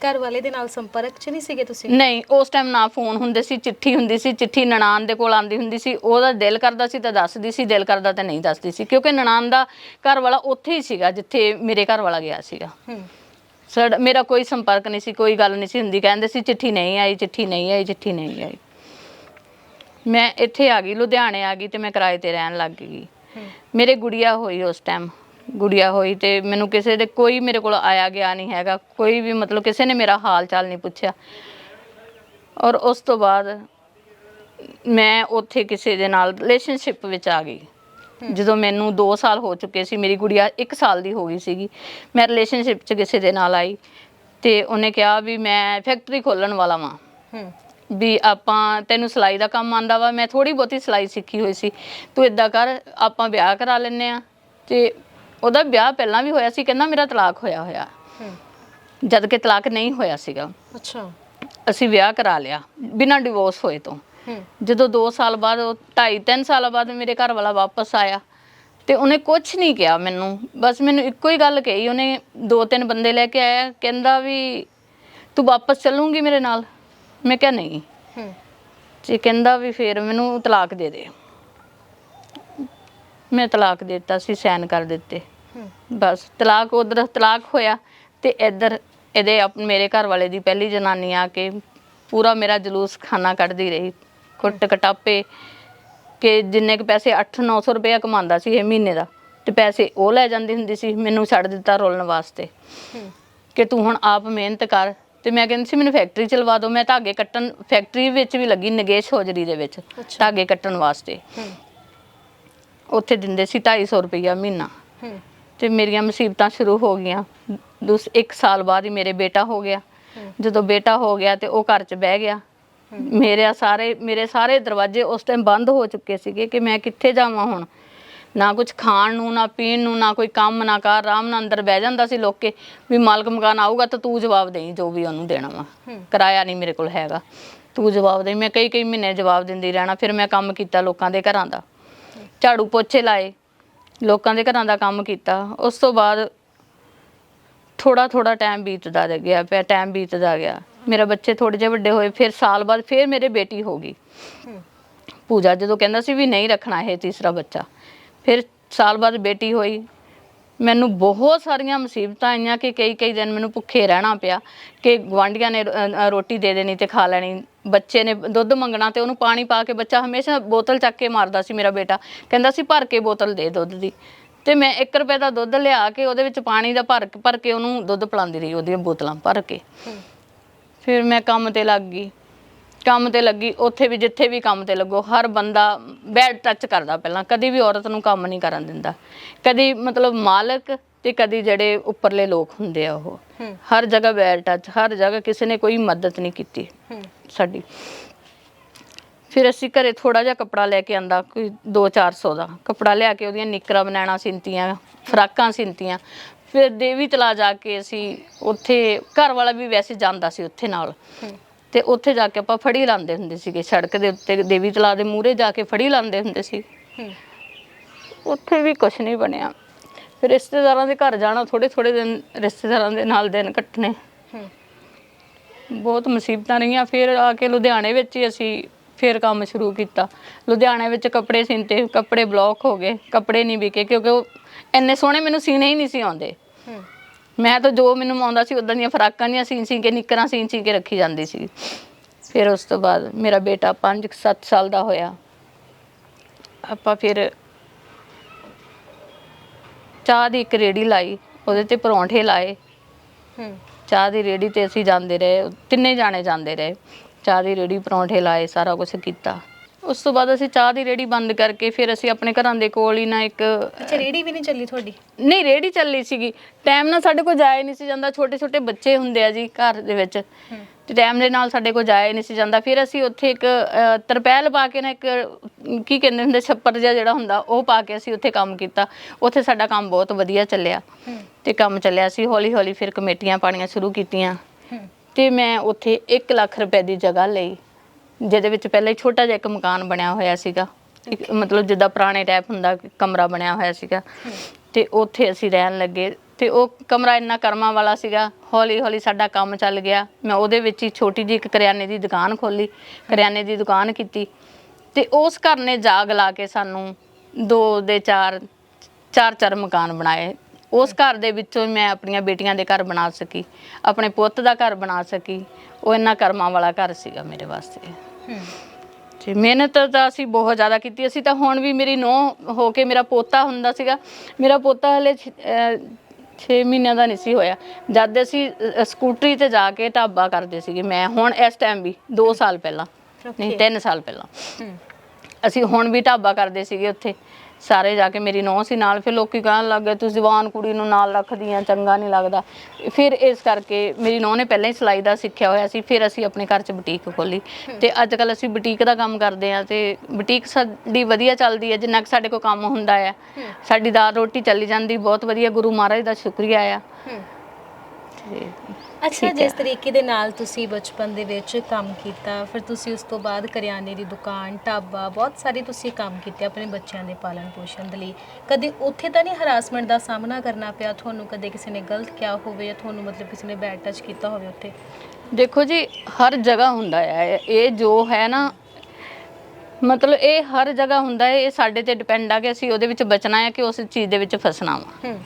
ਘਰ ਵਾਲੇ ਦੇ ਨਾਲ ਸੰਪਰਕ 'ਚ ਨਹੀਂ ਸੀਗੇ ਤੁਸੀਂ? ਨਹੀਂ ਉਸ ਟਾਈਮ ਨਾ ਫੋਨ ਹੁੰਦੇ ਸੀ ਚਿੱਠੀ ਹੁੰਦੀ ਸੀ ਚਿੱਠੀ ਨਨਾਣ ਦੇ ਕੋਲ ਆਂਦੀ ਹੁੰਦੀ ਸੀ ਉਹਦਾ ਦਿਲ ਕਰਦਾ ਸੀ ਤਾਂ ਦੱਸਦੀ ਸੀ ਦਿਲ ਕਰਦਾ ਤਾਂ ਨਹੀਂ ਦੱਸਦੀ ਸੀ ਕਿਉਂਕਿ ਨਨਾਣ ਦਾ ਘਰ ਵਾਲਾ ਉੱਥੇ ਹੀ ਸੀਗਾ ਜਿੱਥੇ ਮੇਰੇ ਘਰ ਵਾਲਾ ਗਿਆ ਸੀਗਾ। ਹੂੰ। ਸਾਡਾ ਮੇਰਾ ਕੋਈ ਸੰਪਰਕ ਨਹੀਂ ਸੀ ਕੋਈ ਗੱਲ ਨਹੀਂ ਸੀ ਹੁੰਦੀ ਕਹਿੰਦੇ ਸੀ ਚਿੱਠੀ ਨਹੀਂ ਆਈ ਚਿੱਠੀ ਨਹੀਂ ਆਈ ਚਿੱਠੀ ਨਹੀਂ ਆਈ। ਮੈਂ ਇੱਥੇ ਆ ਗਈ ਲੁਧਿਆਣੇ ਆ ਗਈ ਤੇ ਮੈਂ ਕਿਰਾਏ ਤੇ ਰਹਿਣ ਲੱਗ ਗਈ। ਮੇਰੇ ਗੁੜੀਆ ਹੋਈ ਉਸ ਟਾਈਮ ਗੁੜੀਆ ਹੋਈ ਤੇ ਮੈਨੂੰ ਕਿਸੇ ਦੇ ਕੋਈ ਮੇਰੇ ਕੋਲ ਆਇਆ ਗਿਆ ਨਹੀਂ ਹੈਗਾ। ਕੋਈ ਵੀ ਮਤਲਬ ਕਿਸੇ ਨੇ ਮੇਰਾ ਹਾਲ ਚਾਲ ਨਹੀਂ ਪੁੱਛਿਆ। ਔਰ ਉਸ ਤੋਂ ਬਾਅਦ ਮੈਂ ਉੱਥੇ ਕਿਸੇ ਦੇ ਨਾਲ ਰਿਲੇਸ਼ਨਸ਼ਿਪ ਵਿੱਚ ਆ ਗਈ। ਜਦੋਂ ਮੈਨੂੰ 2 ਸਾਲ ਹੋ ਚੁੱਕੇ ਸੀ, ਮੇਰੀ ਗੁੜੀਆ 1 ਸਾਲ ਦੀ ਹੋ ਗਈ ਸੀਗੀ। ਮੈਂ ਰਿਲੇਸ਼ਨਸ਼ਿਪ 'ਚ ਕਿਸੇ ਦੇ ਨਾਲ ਆਈ ਤੇ ਉਹਨੇ ਕਿਹਾ ਵੀ ਮੈਂ ਫੈਕਟਰੀ ਖੋਲਣ ਵਾਲਾ ਵਾਂ। ਵੀ ਆਪਾਂ ਤੈਨੂੰ ਸਿਲਾਈ ਦਾ ਕੰਮ ਆਂਦਾ ਵਾ ਮੈਂ ਥੋੜੀ ਬਹੁਤੀ ਸਿਲਾਈ ਸਿੱਖੀ ਹੋਈ ਸੀ। ਤੂੰ ਇਦਾਂ ਕਰ ਆਪਾਂ ਵਿਆਹ ਕਰਾ ਲੈਨੇ ਆ ਤੇ ਉਹਦਾ ਵਿਆਹ ਪਹਿਲਾਂ ਵੀ ਹੋਇਆ ਸੀ ਕਹਿੰਦਾ ਮੇਰਾ ਤਲਾਕ ਹੋਇਆ ਹੋਇਆ। ਜਦ ਕਿ ਤਲਾਕ ਨਹੀਂ ਹੋਇਆ ਸੀਗਾ। ਅੱਛਾ। ਅਸੀਂ ਵਿਆਹ ਕਰਾ ਲਿਆ ਬਿਨਾਂ ਡਿਵੋਰਸ ਹੋਏ ਤੋਂ। ਜਦੋਂ 2 ਸਾਲ ਬਾਅਦ ਉਹ 2.5 3 ਸਾਲਾਂ ਬਾਅਦ ਮੇਰੇ ਘਰ ਵਾਲਾ ਵਾਪਸ ਆਇਆ ਤੇ ਉਹਨੇ ਕੁਝ ਨਹੀਂ ਕਿਹਾ ਮੈਨੂੰ। ਬਸ ਮੈਨੂੰ ਇੱਕੋ ਹੀ ਗੱਲ ਕਹੀ ਉਹਨੇ ਦੋ ਤਿੰਨ ਬੰਦੇ ਲੈ ਕੇ ਆਇਆ ਕਹਿੰਦਾ ਵੀ ਤੂੰ ਵਾਪਸ ਚੱਲੂਗੀ ਮੇਰੇ ਨਾਲ? ਮੈਂ ਕਿਹਾ ਨਹੀਂ। ਹੂੰ। ਤੇ ਕਹਿੰਦਾ ਵੀ ਫਿਰ ਮੈਨੂੰ ਤਲਾਕ ਦੇ ਦੇ। ਮੈਂ ਤਲਾਕ ਦੇ ਦਿੱਤਾ ਸੀ ਸਾਈਨ ਕਰ ਦਿੱਤੇ। ਹੂੰ। ਬਸ ਤਲਾਕ ਉਧਰ ਤਲਾਕ ਹੋਇਆ ਤੇ ਇੱਧਰ ਇਹਦੇ ਆਪ- ਮੇਰੇ ਘਰ ਵਾਲੇ ਦੀ ਪਹਿਲੀ ਜਨਾਨੀ ਆ ਕੇ ਪੂਰਾ ਮੇਰਾ ਜਲੂਸ ਖਾਨਾ ਕੱਢਦੀ ਰਹੀ। ਕੁੱਟ ਕਟਾਪੇ ਕਿ ਜਿੰਨੇ ਕੁ ਪੈਸੇ 8-900 ਰੁਪਏ ਕਮਾਉਂਦਾ ਸੀ ਇਹ ਮਹੀਨੇ ਦਾ। ਤੇ ਪੈਸੇ ਉਹ ਲੈ ਜਾਂਦੀ ਹੁੰਦੀ ਸੀ ਮੈਨੂੰ ਛੱਡ ਦਿੱਤਾ ਰੋਲਣ ਵਾਸਤੇ। ਹੂੰ। ਕਿ ਤੂੰ ਹੁਣ ਆਪ ਮਿਹਨਤ ਕਰ ਤੇ ਮੈਂ ਕਹਿੰਦੀ ਸੀ ਮੈਨੂੰ ਫੈਕਟਰੀ ਚਲਵਾ ਦਿਓ ਮੈਂ ਧਾਗੇ ਕੱਟਣ ਫੈਕਟਰੀ ਵਿੱਚ ਵੀ ਲੱਗੀ ਨਗੇਸ਼ ਹੋਜਰੀ ਦੇ ਵਿੱਚ। ਧਾਗੇ ਕੱਟਣ ਵਾਸਤੇ। ਉੱਥੇ ਦਿੰਦੇ ਸੀ 250 ਰੁਪਈਆ ਮਹੀਨਾ। ਤੇ ਮੇਰੀਆਂ ਮੁਸੀਬਤਾਂ ਸ਼ੁਰੂ ਹੋ ਗਈਆਂ। ਦੂਸ ਇੱਕ ਸਾਲ ਬਾਅਦ ਹੀ ਮੇਰੇ ਬੇਟਾ ਹੋ ਗਿਆ। ਜਦੋਂ ਬੇਟਾ ਹੋ ਗਿਆ ਤੇ ਉਹ ਘਰ 'ਚ ਬਹਿ ਗਿਆ। ਮੇਰੇ ਸਾਰੇ ਮੇਰੇ ਸਾਰੇ ਦਰਵਾਜ਼ੇ ਉਸ ਟਾਈਮ ਬੰਦ ਹੋ ਚੁੱਕੇ ਸੀਗੇ ਕਿ ਮੈਂ ਕਿੱਥੇ ਜਾਵਾਂ ਹੁਣ? ਨਾ ਕੁਝ ਖਾਣ ਨੂੰ ਨਾ ਪੀਣ ਨੂੰ ਨਾ ਕੋਈ ਕੰਮ ਨਾ ਕਰ ਆਰਾਮ ਨਾਲ ਅੰਦਰ ਬਹਿ ਜਾਂਦਾ ਸੀ ਲੋਕੇ ਵੀ ਮਾਲਕ ਮਕਾਨ ਆਊਗਾ ਤਾਂ ਤੂੰ ਜਵਾਬ ਦੇਈ ਜੋ ਵੀ ਉਹਨੂੰ ਦੇਣਾ ਵਾ। ਕਿਰਾਇਆ ਨਹੀਂ ਮੇਰੇ ਕੋਲ ਹੈਗਾ। ਤੂੰ ਜਵਾਬ ਦੇ ਮੈਂ ਕਈ ਕਈ ਮਹੀਨੇ ਜਵਾਬ ਦਿੰਦੀ ਰਹਿਣਾ ਫਿਰ ਮੈਂ ਕੰਮ ਕੀਤਾ ਲੋਕਾਂ ਦੇ ਘਰਾਂ ਦਾ। ਝਾੜੂ ਪੋਚੇ ਲਾਏ ਲੋਕਾਂ ਦੇ ਘਰਾਂ ਦਾ ਕੰਮ ਕੀਤਾ। ਉਸ ਤੋਂ ਬਾਅਦ ਥੋੜਾ ਥੋੜਾ ਟਾਈਮ ਬੀਤਦਾ ਗਿਆ ਪਿਆ ਟਾਈਮ ਬੀਤਦਾ ਗਿਆ। ਮੇਰੇ ਬੱਚੇ ਥੋੜੇ ਜਿਹੇ ਵੱਡੇ ਹੋਏ ਫਿਰ ਸਾਲ ਬਾਅਦ ਫਿਰ ਮੇਰੇ ਬੇਟੀ ਹੋ ਗਈ। ਪੂਜਾ ਜਦੋਂ ਕਹਿੰਦਾ ਸੀ ਵੀ ਨਹੀਂ ਰੱਖਣਾ ਇਹ ਤੀਸਰਾ ਬੱਚਾ ਫਿਰ ਸਾਲ ਬਾਅਦ ਬੇਟੀ ਹੋਈ। ਮੈਨੂੰ ਬਹੁਤ ਸਾਰੀਆਂ ਮੁਸੀਬਤਾਂ ਆਈਆਂ ਕਿ ਕਈ ਕਈ ਦਿਨ ਮੈਨੂੰ ਭੁੱਖੇ ਰਹਿਣਾ ਪਿਆ ਕਿ ਗਵਾਂਢੀਆਂ ਨੇ ਅ, ਰੋਟੀ ਦੇ ਦੇਣੀ ਤੇ ਖਾ ਲੈਣੀ। ਬੱਚੇ ਨੇ ਦੁੱਧ ਮੰਗਣਾ ਤੇ ਉਹਨੂੰ ਪਾਣੀ ਪਾ ਕੇ ਬੱਚਾ ਹਮੇਸ਼ਾ ਬੋਤਲ ਚੱਕ ਕੇ ਮਾਰਦਾ ਸੀ ਮੇਰਾ ਬੇਟਾ। ਕਹਿੰਦਾ ਸੀ ਭਰ ਕੇ ਬੋਤਲ ਦੇ ਦੁੱਧ ਦੀ। ਤੇ ਮੈਂ 1 ਰੁਪਏ ਦਾ ਦੁੱਧ ਲਿਆ ਕੇ ਉਹਦੇ ਵਿੱਚ ਪਾਣੀ ਦਾ ਭਰ ਭਰ ਕੇ ਉਹਨੂੰ ਦੁੱਧ ਪਿਲਾਉਂਦੀ ਰਹੀ ਉਹਦੀਆਂ ਬੋਤਲਾਂ ਭਰ ਕੇ। ਫਿਰ ਮੈਂ ਕੰਮ ਤੇ ਲੱਗ ਗਈ। ਕੰਮ ਤੇ ਲੱਗੀ ਉੱਥੇ ਵੀ ਜਿੱਥੇ ਵੀ ਕੰਮ ਤੇ ਲੱਗੋ ਹਰ ਬੰਦਾ ਬੈਡ ਟੱਚ ਕਰਦਾ ਪਹਿਲਾਂ ਕਦੀ ਵੀ ਔਰਤ ਨੂੰ ਕੰਮ ਨਹੀਂ ਕਰਨ ਦਿੰਦਾ। ਕਦੀ ਮਤਲਬ ਮਾਲਕ ਤੇ ਕਦੀ ਜਿਹੜੇ ਉੱਪਰਲੇ ਲੋਕ ਹੁੰਦੇ ਆ ਉਹ। ਹਰ ਜਗ੍ਹਾ ਬੈਡ ਟੱਚ ਹਰ ਜਗ੍ਹਾ ਕਿਸੇ ਨੇ ਕੋਈ ਮਦਦ ਨਹੀਂ ਕੀਤੀ ਸਾਡੀ। ਫਿਰ ਅਸੀਂ ਘਰੇ ਥੋੜਾ ਜਿਹਾ ਕੱਪੜਾ ਲੈ ਕੇ ਆਂਦਾ ਕੋਈ 2-400 ਦਾ ਕੱਪੜਾ ਲਿਆ ਕੇ ਉਹਦੀਆਂ ਨਿੱਕਰਾਂ ਬਣਾਣਾ ਸਿੰਤੀਆਂ ਫਰਾਕਾਂ ਸਿੰਤੀਆਂ। ਫਿਰ ਦੇਵੀ ਤਲਾ ਜਾ ਕੇ ਅਸੀਂ ਉੱਥੇ ਘਰ ਵਾਲਾ ਵੀ ਵੈਸੇ ਜਾਂਦਾ ਸੀ ਉੱਥੇ ਨਾਲ। ਤੇ ਉੱਥੇ ਜਾ ਕੇ ਆਪਾਂ ਫੜੀ ਲਾਉਂਦੇ ਹੁੰਦੇ ਸੀਗੇ। ਸੜਕ ਦੇ ਉੱਤੇ ਦੇਵੀ ਤਲਾ ਦੇ ਮੂਹਰੇ ਜਾ ਕੇ ਫੜੀ ਲਾਉਂਦੇ ਹੁੰਦੇ ਸੀ। ਉੱਥੇ ਵੀ ਕੁਝ ਨਹੀਂ ਬਣਿਆ। ਫਿਰ ਰਿਸ਼ਤੇਦਾਰਾਂ ਦੇ ਘਰ ਜਾਣਾ ਥੋੜੇ ਥੋੜੇ ਦਿਨ ਰਿਸ਼ਤੇਦਾਰਾਂ ਦੇ ਨਾਲ ਦਿਨ ਕੱਟਣੇ। ਬਹੁਤ ਮੁਸੀਬਤਾਂ ਰਹੀਆਂ। ਫਿਰ ਆ ਕੇ ਲੁਧਿਆਣੇ ਵਿੱਚ ਹੀ ਅਸੀਂ ਫਿਰ ਕੰਮ ਸ਼ੁਰੂ ਕੀਤਾ। ਲੁਧਿਆਣੇ ਵਿੱਚ ਕੱਪੜੇ ਸਿੰਤੇ ਕੱਪੜੇ ਬਲੌਕ ਹੋ ਗਏ। ਕੱਪੜੇ ਨਹੀਂ ਵਿਕੇ ਕਿਉਂਕਿ ਉਹ ਇੰਨੇ ਸੋਹਣੇ ਮੈਨੂੰ ਸੀਨੇ ਹੀ ਨਹੀਂ ਸੀ ਆਉਂਦੇ। ਮੈਂ ਤਾਂ ਜੋ ਮੈਨੂੰ ਆਉਂਦਾ ਸੀ ਉਦਾਂ ਦੀਆਂ ਫਰਾਕਾਂ ਦੀਆਂ ਸੀਨ ਸੀ ਕੇ ਨਿੱਕਰਾਂ ਸੀਨ ਸੀ ਕੇ ਰੱਖੀ ਜਾਂਦੀ ਸੀ। ਫਿਰ ਉਸ ਤੋਂ ਬਾਅਦ ਮੇਰਾ ਬੇਟਾ 5-7 ਸਾਲ ਦਾ ਹੋਇਆ। ਆਪਾਂ ਫਿਰ ਚਾਹ ਦੀ ਇੱਕ ਰੇੜੀ ਲਾਈ ਉਹਦੇ ਤੇ ਪਰੌਂਠੇ ਲਾਏ। ਚਾਹ ਦੀ ਰੇੜੀ ਤੇ ਅਸੀਂ ਜਾਂਦੇ ਰਹੇ ਤਿੰਨੇ ਜਾਣੇ ਜਾਂਦੇ ਰਹੇ। ਚਾਹ ਦੀ ਰੇੜੀ ਪਰੌਂਠੇ ਲਾਏ ਸਾਰਾ ਕੁਝ ਕੀਤਾ। ਉਸ ਤੋਂ ਬਾਅਦ ਅਸੀਂ ਚਾਹ ਦੀ ਰੇੜੀ ਬੰਦ ਕਰਕੇ ਫਿਰ ਅਸੀਂ ਆਪਣੇ ਘਰਾਂ ਦੇ ਕੋਲ ਹੀ ਨਾ ਇੱਕ ਅੱਛਾ ਰੇੜੀ ਵੀ ਨਹੀਂ ਚੱਲੀ ਤੁਹਾਡੀ? ਨਹੀਂ ਰੇੜੀ ਚੱਲੀ ਸੀਗੀ। ਟਾਈਮ ਨਾਲ ਸਾਡੇ ਕੋਲ ਜਾਇਆ ਹੀ ਨਹੀਂ ਸੀ ਜਾਂਦਾ। ਛੋਟੇ ਛੋਟੇ ਬੱਚੇ ਹੁੰਦੇ ਆ ਜੀ ਘਰ ਦੇ ਵਿੱਚ। ਤੇ ਟਾਈਮ ਦੇ ਨਾਲ ਸਾਡੇ ਕੋਲ ਜਾਇਆ ਹੀ ਨਹੀਂ ਸੀ ਜਾਂਦਾ। ਫਿਰ ਅਸੀਂ ਉੱਥੇ ਇੱਕ ਅ, ਤਰਪੈਲ ਪਾ ਕੇ ਨਾ ਇੱਕ ਕੀ ਕਹਿੰਦੇ ਹੁੰਦੇ ਛੱਪਰ ਜਿਹਾ ਜਿਹੜਾ ਹੁੰਦਾ ਉਹ ਪਾ ਕੇ ਅਸੀਂ ਉੱਥੇ ਕੰਮ ਕੀਤਾ। ਉੱਥੇ ਸਾਡਾ ਕੰਮ ਬਹੁਤ ਵਧੀਆ ਚੱਲਿਆ। ਤੇ ਕੰਮ ਚੱਲਿਆ। ਸੀ ਹੌਲੀ ਹੌਲੀ ਫਿਰ ਕਮੇਟੀਆਂ ਪਾਣੀਆਂ ਸ਼ੁਰੂ ਕੀਤੀਆਂ। ਤੇ ਮੈਂ ਉੱਥੇ 1 ਲੱਖ ਰੁਪਏ ਦੀ ਜਗ੍ਹਾ ਲਈ। ਜਿਹਦੇ ਵਿੱਚ ਪਹਿਲਾਂ ਹੀ ਛੋਟਾ ਜਿਹਾ ਇੱਕ ਮਕਾਨ ਬਣਿਆ ਹੋਇਆ ਸੀਗਾ। ਇੱਕ ਮਤਲਬ ਜਿੱਦਾਂ ਪੁਰਾਣੇ ਟਾਈਪ ਹੁੰਦਾ ਕਮਰਾ ਬਣਿਆ ਹੋਇਆ ਸੀਗਾ। ਤੇ ਉੱਥੇ ਅਸੀਂ ਰਹਿਣ ਲੱਗੇ। ਤੇ ਉਹ ਕਮਰਾ ਇੰਨਾ ਕਰਮਾਂ ਵਾਲਾ ਸੀਗਾ। ਹੌਲੀ ਹੌਲੀ ਸਾਡਾ ਕੰਮ ਚੱਲ ਗਿਆ। ਮੈਂ ਉਹਦੇ ਵਿੱਚ ਹੀ ਛੋਟੀ ਜਿਹੀ ਇੱਕ ਕਰਿਆਨੇ ਦੀ ਦੁਕਾਨ ਖੋਲੀ ਕਰਿਆਨੇ ਦੀ ਦੁਕਾਨ ਕੀਤੀ। ਤੇ ਉਸ ਘਰ ਨੇ ਜਾਗ ਲਾ ਕੇ ਸਾਨੂੰ ਦੋ ਦੇ ਚਾਰ ਚਾਰ ਚਾਰ ਮਕਾਨ ਬਣਾਏ। ਉਸ ਘਰ ਦੇ ਵਿੱਚੋਂ ਮੈਂ ਆਪਣੀਆਂ ਬੇਟੀਆਂ ਦੇ ਘਰ ਬਣਾ ਸਕੀ। ਆਪਣੇ ਪੁੱਤ ਦਾ ਘਰ ਬਣਾ ਸਕੀ। ਉਹ ਇੰਨਾ ਕਰਮਾਂ ਵਾਲਾ ਘਰ ਸੀਗਾ ਮੇਰੇ ਵਾਸਤੇ। ਤੇ ਮਿਹਨਤ ਤਾਂ ਅਸੀਂ ਬਹੁਤ ਜ਼ਿਆਦਾ ਕੀਤੀ। ਅਸੀਂ ਤਾਂ ਹੁਣ ਵੀ ਮੇਰੀ ਨੂੰਹ ਹੋ ਕੇ ਮੇਰਾ ਪੋਤਾ ਹੁੰਦਾ ਸੀਗਾ। ਮੇਰਾ ਪੋਤਾ ਹਲੇ 6 ਮਹੀਨਿਆਂ ਦਾ ਨਹੀਂ ਸੀ ਹੋਇਆ। ਜਦ ਅਸੀਂ ਅ, ਸਕੂਟਰੀ ਤੇ ਜਾ ਕੇ ਢਾਬਾ ਕਰਦੇ ਸੀਗੇ ਮੈਂ ਹੁਣ ਇਸ ਟਾਈਮ ਵੀ 2 ਸਾਲ ਪਹਿਲਾਂ ਨਹੀਂ 3 ਸਾਲ ਪਹਿਲਾਂ। ਅਸੀਂ ਹੁਣ ਵੀ ਢਾਬਾ ਕਰਦੇ ਸੀਗੇ ਉੱਥੇ। ਸਾਰੇ ਜਾ ਕੇ ਮੇਰੀ ਨੂੰਹ ਸੀ ਨਾਲ ਫਿਰ ਲੋਕੀ ਕਹਿਣ ਲੱਗ ਗਏ ਤੂੰ ਜਵਾਨ ਕੁੜੀ ਨੂੰ ਨਾਲ ਰੱਖਦੀਆਂ ਚੰਗਾ ਨਹੀਂ ਲੱਗਦਾ। ਫਿਰ ਇਸ ਕਰਕੇ ਮੇਰੀ ਨੂੰਹ ਨੇ ਪਹਿਲਾਂ ਹੀ ਸਿਲਾਈ ਦਾ ਸਿੱਖਿਆ ਹੋਇਆ ਸੀ ਫਿਰ ਅਸੀਂ ਆਪਣੇ ਘਰ 'ਚ ਬੁਟੀਕ ਖੋਲੀ ਤੇ ਅੱਜ ਕੱਲ ਅਸੀਂ ਬੁਟੀਕ ਦਾ ਕੰਮ ਕਰਦੇ ਆ ਤੇ ਬੁਟੀਕ ਸਾਡੀ ਵਧੀਆ ਚੱਲਦੀ ਹੈ ਜਿੰਨਾ ਕਿ ਸਾਡੇ ਕੋਲ ਕੰਮ ਹੁੰਦਾ ਆ ਸਾਡੀ ਦਾਲ ਰੋਟੀ ਚੱਲੀ ਜਾਂਦੀ ਬਹੁਤ ਵਧੀਆ ਗੁਰੂ ਮਹਾਰਾਜ ਦਾ ਸ਼ੁਕਰੀਆ ਆ। ਤੇ ਅੱਛਾ ਜਿਸ ਤਰੀਕੇ ਦੇ ਨਾਲ ਤੁਸੀਂ ਬਚਪਨ ਦੇ ਵਿੱਚ ਕੰਮ ਕੀਤਾ ਫਿਰ ਤੁਸੀਂ ਉਸ ਤੋਂ ਬਾਅਦ ਕਰਿਆਨੇ ਦੀ ਦੁਕਾਨ ਢਾਬਾ ਬਹੁਤ ਸਾਰੇ ਤੁਸੀਂ ਕੰਮ ਕੀਤੇ ਆਪਣੇ ਬੱਚਿਆਂ ਦੇ ਪਾਲਣ ਪੋਸ਼ਣ ਦੇ ਲਈ। ਕਦੇ ਉੱਥੇ ਤਾਂ ਨਹੀਂ ਹਰਾਸਮੈਂਟ ਦਾ ਸਾਹਮਣਾ ਕਰਨਾ ਪਿਆ? ਤੁਹਾਨੂੰ ਕਦੇ ਕਿਸੇ ਨੇ ਗਲਤ ਕਿਹਾ ਹੋਵੇ ਜਾਂ ਤੁਹਾਨੂੰ ਮਤਲਬ ਕਿਸੇ ਨੇ ਬੈਡ ਟੱਚ ਕੀਤਾ ਹੋਵੇ ਉੱਥੇ? ਦੇਖੋ ਜੀ ਹਰ ਜਗ੍ਹਾ ਹੁੰਦਾ ਹੈ ਇਹ ਜੋ ਹੈ ਨਾ ਮਤਲਬ ਇਹ ਹਰ ਜਗ੍ਹਾ ਹੁੰਦਾ ਹੈ। ਇਹ ਸਾਡੇ ਤੇ ਡਿਪੈਂਡ ਆ ਕਿ ਅਸੀਂ ਉਹਦੇ ਵਿੱਚ ਬਚਣਾ ਹੈ ਕਿ ਉਸ ਚੀਜ਼ ਦੇ ਵਿੱਚ ਫਸਣਾ ਵਾ। ਹੂੰ।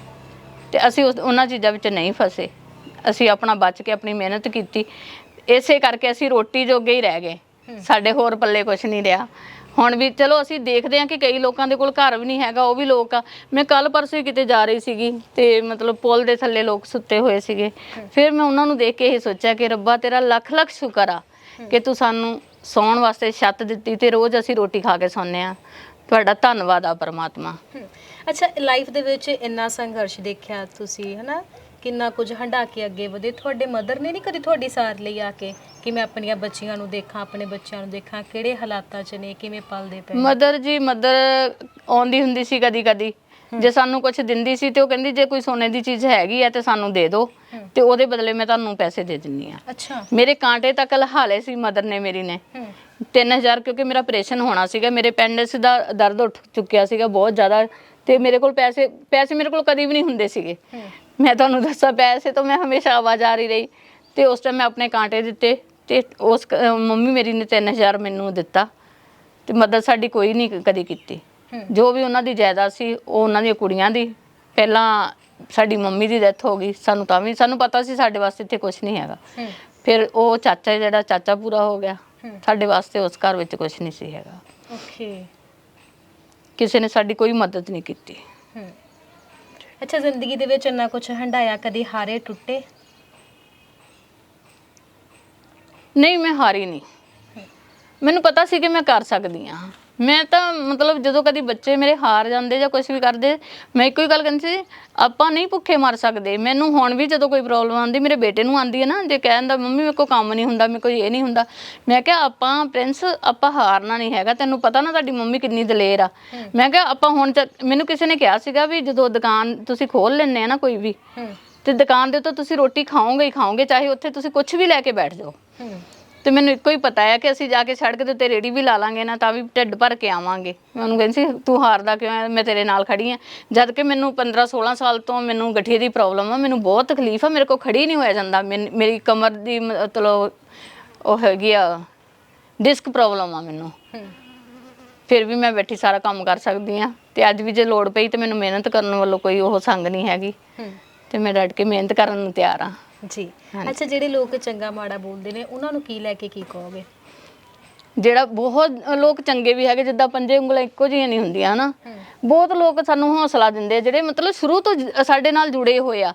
ਤੇ ਅਸੀਂ ਉਸ- ਉਹਨਾਂ ਚੀਜ਼ਾਂ ਵਿੱਚ ਨਹੀਂ ਫਸੇ। ਅਸੀਂ ਆਪਣਾ ਬਚ ਕੇ ਆਪਣੀ ਮਿਹਨਤ ਕੀਤੀ। ਇਸੇ ਕਰਕੇ ਅਸੀਂ ਰੋਟੀ ਜੋਗੇ ਹੀ ਰਹਿ ਗਏ। ਸਾਡੇ ਹੋਰ ਪੱਲੇ ਕੁਝ ਨਹੀਂ ਰਿਹਾ। ਹੁਣ ਵੀ ਚਲੋ ਅਸੀਂ ਦੇਖਦੇ ਹਾਂ ਕਿ ਕਈ ਲੋਕਾਂ ਦੇ ਕੋਲ ਘਰ ਵੀ ਨਹੀਂ ਹੈਗਾ, ਉਹ ਵੀ ਲੋਕ ਆ। ਮੈਂ ਕੱਲ ਪਰਸੋਂ ਹੀ ਕਿਤੇ ਜਾ ਰਹੀ ਸੀਗੀ ਤੇ ਮਤਲਬ ਪੁਲ ਦੇ ਥੱਲੇ ਲੋਕ ਸੁੱਤੇ ਹੋਏ ਸੀਗੇ। ਫਿਰ ਮੈਂ ਉਹਨਾਂ ਨੂੰ ਦੇਖ ਕੇ ਇਹ ਸੋਚਿਆ ਕਿ ਰੱਬਾ ਤੇਰਾ ਲੱਖ ਲੱਖ ਸ਼ੁਕਰ ਆ ਕਿ ਤੂੰ ਸਾਨੂੰ ਸੌਣ ਵਾਸਤੇ ਛੱਤ ਦਿੱਤੀ ਤੇ ਰੋਜ਼ ਅਸੀਂ ਰੋਟੀ ਖਾ ਕੇ ਸੌਂਦੇ ਆ ਤੁਹਾਡਾ ਧੰਨਵਾਦ ਆ ਪਰਮਾਤਮਾ। ਅੱਛਾ ਲਾਈਫ ਦੇ ਵਿੱਚ ਇੰਨਾ ਸੰਘਰਸ਼ ਦੇਖਿਆ ਤੁਸੀਂ, ਹਨਾ? ਕਿੰਨਾ ਕੁਝ ਹੰਡਾ ਕੇ ਅੱਗੇ ਵਧੇ। ਤੁਹਾਡੇ ਮਦਰ ਨੇ ਨਹੀਂ ਕਦੀ ਤੁਹਾਡੀ ਸਾਰ ਲਈ ਆ ਕੇ ਕਿ ਮੈਂ ਆਪਣੀਆਂ ਬੱਚੀਆਂ ਨੂੰ ਦੇਖਾਂ ਆਪਣੇ ਬੱਚਿਆਂ ਨੂੰ ਦੇਖਾਂ ਕਿਹੜੇ ਹਾਲਾਤਾਂ 'ਚ ਨੇ ਕਿਵੇਂ ਪਲਦੇ ਪਏ ਨੇ? ਮਦਰ ਜੀ ਮਦਰ ਆਉਂਦੀ ਹੁੰਦੀ ਸੀ ਕਦੀ ਕਦੀ ਜੇ ਸਾਨੂੰ ਕੁਝ ਦਿੰਦੀ ਸੀ ਤੇ ਉਹ ਕਹਿੰਦੀ ਜੇ ਕੋਈ ਸੋਨੇ ਦੀ ਚੀਜ਼ ਹੈਗੀ ਹੈ ਤੇ ਸਾਨੂੰ ਦੇ ਦਿਓ ਹੂੰ। ਤੇ ਉਹਦੇ ਬਦਲੇ ਮੈਂ ਤੁਹਾਨੂੰ ਪੈਸੇ ਦੇ ਦਿੰਨੀ ਆ। ਅੱਛਾ। ਮੇਰੇ ਕਾਂਟੇ ਤੱਕ ਲਹਾਲੇ ਸੀ ਮਦਰ ਨੇ ਮੇਰੀ ਨੇ। ਹੂੰ। 3000 ਕਿਉਂਕਿ ਮੇਰਾ ਆਪਰੇਸ਼ਨ ਹੋਣਾ ਸੀਗਾ ਮੇਰੇ ਪੈਂਡਸ ਦਾ ਦਰਦ ਉੱਠ ਚੁੱਕਿਆ ਸੀਗਾ ਬਹੁਤ ਜ਼ਿਆਦਾ ਤੇ ਮੇਰੇ ਕੋਲ ਪੈਸੇ ਪੈਸੇ ਮੇਰੇ ਕੋਲ ਕਦੀ ਵੀ ਨਹੀਂ ਹੁੰਦੇ ਸੀਗੇ। ਹੂੰ। ਮੈਂ ਤੁਹਾਨੂੰ ਦੱਸਾਂ ਪੈਸੇ ਤੋਂ ਮੈਂ ਹਮੇਸ਼ਾ ਆਵਾਜ਼ ਆ ਰਹੀ ਰਹੀ ਤੇ ਉਸ ਟਾਈਮ ਮੈਂ ਆਪਣੇ ਕਾਂਟੇ ਦਿੱਤੇ ਤੇ ਉਸ ਕ- ਅਹ ਮੰਮੀ ਮੇਰੀ ਨੇ 3000 ਮੈਨੂੰ ਦਿੱਤਾ ਤੇ ਮਦਦ ਸਾਡੀ ਕੋਈ ਨਹੀਂ ਕਦੀ ਕੀਤੀ। ਜੋ ਵੀ ਉਹਨਾਂ ਦੀ ਜਾਇਦਾਦ ਸੀ ਉਹ ਉਹਨਾਂ ਦੀਆਂ ਕੁੜੀਆਂ ਦੀ। ਪਹਿਲਾਂ ਸਾਡੀ ਮੰਮੀ ਦੀ ਡੈਥ ਹੋ ਗਈ ਸਾਨੂੰ ਤਾਂ ਵੀ ਸਾਨੂੰ ਪਤਾ ਸੀ ਸਾਡੇ ਵਾਸਤੇ ਇੱਥੇ ਕੁਝ ਨਹੀਂ ਹੈਗਾ। ਹੂੰ। ਫਿਰ ਉਹ ਚਾਚਾ ਜਿਹੜਾ ਚਾਚਾ ਪੂਰਾ ਹੋ ਗਿਆ। ਹੂੰ। ਸਾਡੇ ਵਾਸਤੇ ਉਸ ਘਰ ਵਿੱਚ ਕੁਝ ਨਹੀਂ ਸੀ ਹੈਗਾ। ਓਕੇ ਕਿਸੇ ਨੇ ਸਾਡੀ ਕੋਈ ਮਦਦ ਨਹੀਂ ਕੀਤੀ। ਅੱਛਾ ਜ਼ਿੰਦਗੀ ਦੇ ਵਿੱਚ ਇੰਨਾ ਕੁਝ ਹੰਡਾਇਆ ਕਦੀ ਹਾਰੇ ਟੁੱਟੇ? ਨਹੀਂ ਮੈਂ ਹਾਰੀ ਨਹੀਂ। ਮੈਨੂੰ ਪਤਾ ਸੀ ਕਿ ਮੈਂ ਕਰ ਸਕਦੀ ਹਾਂ। ਮੈਂ ਤਾਂ ਮਤਲਬ ਜਦੋਂ ਕਦੀ ਬੱਚੇ ਮੇਰੇ ਹਾਰ ਜਾਂਦੇ ਜਾਂ ਕੁਝ ਵੀ ਕਰਦੇ ਮੈਂ ਇੱਕੋ ਹੀ ਗੱਲ ਕਹਿੰਦੀ ਸੀ ਆਪਾਂ ਨਹੀਂ ਭੁੱਖੇ ਮਰ ਸਕਦੇ। ਮੈਨੂੰ ਹੁਣ ਵੀ ਜਦੋਂ ਕੋਈ ਪ੍ਰੋਬਲਮ ਆਉਂਦੀ ਮੇਰੇ ਬੇਟੇ ਨੂੰ ਆਉਂਦੀ ਹੈ ਨਾ ਜੇ ਕਹਿੰਦਾ ਮੰਮੀ ਮੇਰੇ ਕੋਲ ਕੰਮ ਨਹੀਂ ਹੁੰਦਾ ਮੇਰੇ ਕੋਲ ਇਹ ਨਹੀਂ ਹੁੰਦਾ ਮੈਂ ਕਿਹਾ ਆਪਾਂ ਪ੍ਰਿੰਸ ਆਪਾਂ ਹਾਰਨਾ ਨਹੀਂ ਹੈਗਾ ਤੈਨੂੰ ਪਤਾ ਨਾ ਤੁਹਾਡੀ ਮੰਮੀ ਕਿੰਨੀ ਦਲੇਰ ਆ। ਮੈਂ ਕਿਹਾ ਆਪਾਂ ਹੁਣ ਮੈਨੂੰ ਕਿਸੇ ਨੇ ਕਿਹਾ ਸੀਗਾ ਵੀ ਜਦੋਂ ਦੁਕਾਨ ਤੁਸੀਂ ਖੋਲ ਲੈਣੇ ਆ ਨਾ ਕੋਈ ਵੀ ਤੇ ਦੁਕਾਨ ਦੇ ਉੱਤੇ ਤੁਸੀਂ ਰੋਟੀ ਖਾਓਗੇ ਹੀ ਖਾਓਗੇ ਚਾਹੇ ਉੱਥੇ ਤੁਸੀਂ ਕੁਝ ਵੀ ਲੈ ਕੇ ਬੈਠ ਜਾਓ। ਤੇ ਮੈਨੂੰ ਇੱਕੋ ਹੀ ਪਤਾ ਹੈ ਕਿ ਅਸੀਂ ਜਾ ਕੇ ਸੜਕ ਦੇ ਉੱਤੇ ਰੇੜੀ ਵੀ ਲਾ ਲਾਂਗੇ ਨਾ ਤਾਂ ਵੀ ਢਿੱਡ ਭਰ ਕੇ ਆਵਾਂਗੇ। ਮੈਂ ਉਹਨੂੰ ਕਹਿੰਦੀ ਸੀ ਤੂੰ ਹਾਰਦਾ ਕਿਉਂ ਹੈ ਮੈਂ ਤੇਰੇ ਨਾਲ ਖੜੀ ਆ। ਜਦ ਕਿ ਮੈਨੂੰ 15 16 ਸਾਲ ਤੋਂ ਮੈਨੂੰ ਗਠੀਏ ਦੀ ਪ੍ਰੋਬਲਮ ਆ ਮੈਨੂੰ ਬਹੁਤ ਤਕਲੀਫ ਆ ਮੇਰੇ ਕੋਲ ਖੜੀ ਨਹੀਂ ਹੋਇਆ ਜਾਂਦਾ। ਮੈਨ- ਮੇਰੀ ਕਮਰ ਦੀ ਮਤਲਬ ਉਹ ਹੈਗੀ ਆ ਡਿਸਕ ਪ੍ਰੋਬਲਮ ਆ ਮੈਨੂੰ। ਹੂੰ ਫਿਰ ਵੀ ਮੈਂ ਬੈਠੀ ਸਾਰਾ ਕੰਮ ਕਰ ਸਕਦੀ ਆ। ਤੇ ਅੱਜ ਵੀ ਜੇ ਲੋੜ ਪਈ ਤੇ ਮੈਨੂੰ ਮਿਹਨਤ ਕਰਨ ਵੱਲੋਂ ਕੋਈ ਉਹ ਸੰਗ ਨਹੀਂ ਹੈਗੀ। ਹੂੰ। ਤੇ ਮੈਂ ਡਟ ਕੇ ਮਿਹਨਤ ਕਰਨ ਨੂੰ ਤਿਆਰ ਆ। ਜੀ। ਹਾਂਜੀ। ਅੱਛਾ ਜਿਹੜੇ ਲੋਕ ਚੰਗਾ ਮਾੜਾ ਬੋਲਦੇ ਨੇ ਉਹਨਾਂ ਨੂੰ ਕੀ ਲੈ ਕੇ ਕੀ ਕਹੋਗੇ? ਜਿਹੜਾ ਬਹੁਤ ਲੋਕ ਚੰਗੇ ਵੀ ਹੈਗੇ ਜਿੱਦਾਂ ਪੰਜੇ ਉਂਗਲਾਂ ਇੱਕੋ ਜਿਹੀਆਂ ਨਹੀਂ ਹੁੰਦੀਆਂ ਹਨਾ? ਬਹੁਤ ਲੋਕ ਸਾਨੂੰ ਹੌਸਲਾ ਦਿੰਦੇ ਆ ਜਿਹੜੇ ਮਤਲਬ ਸ਼ੁਰੂ ਤੋਂ ਜ- ਸਾਡੇ ਨਾਲ ਜੁੜੇ ਹੋਏ ਆ।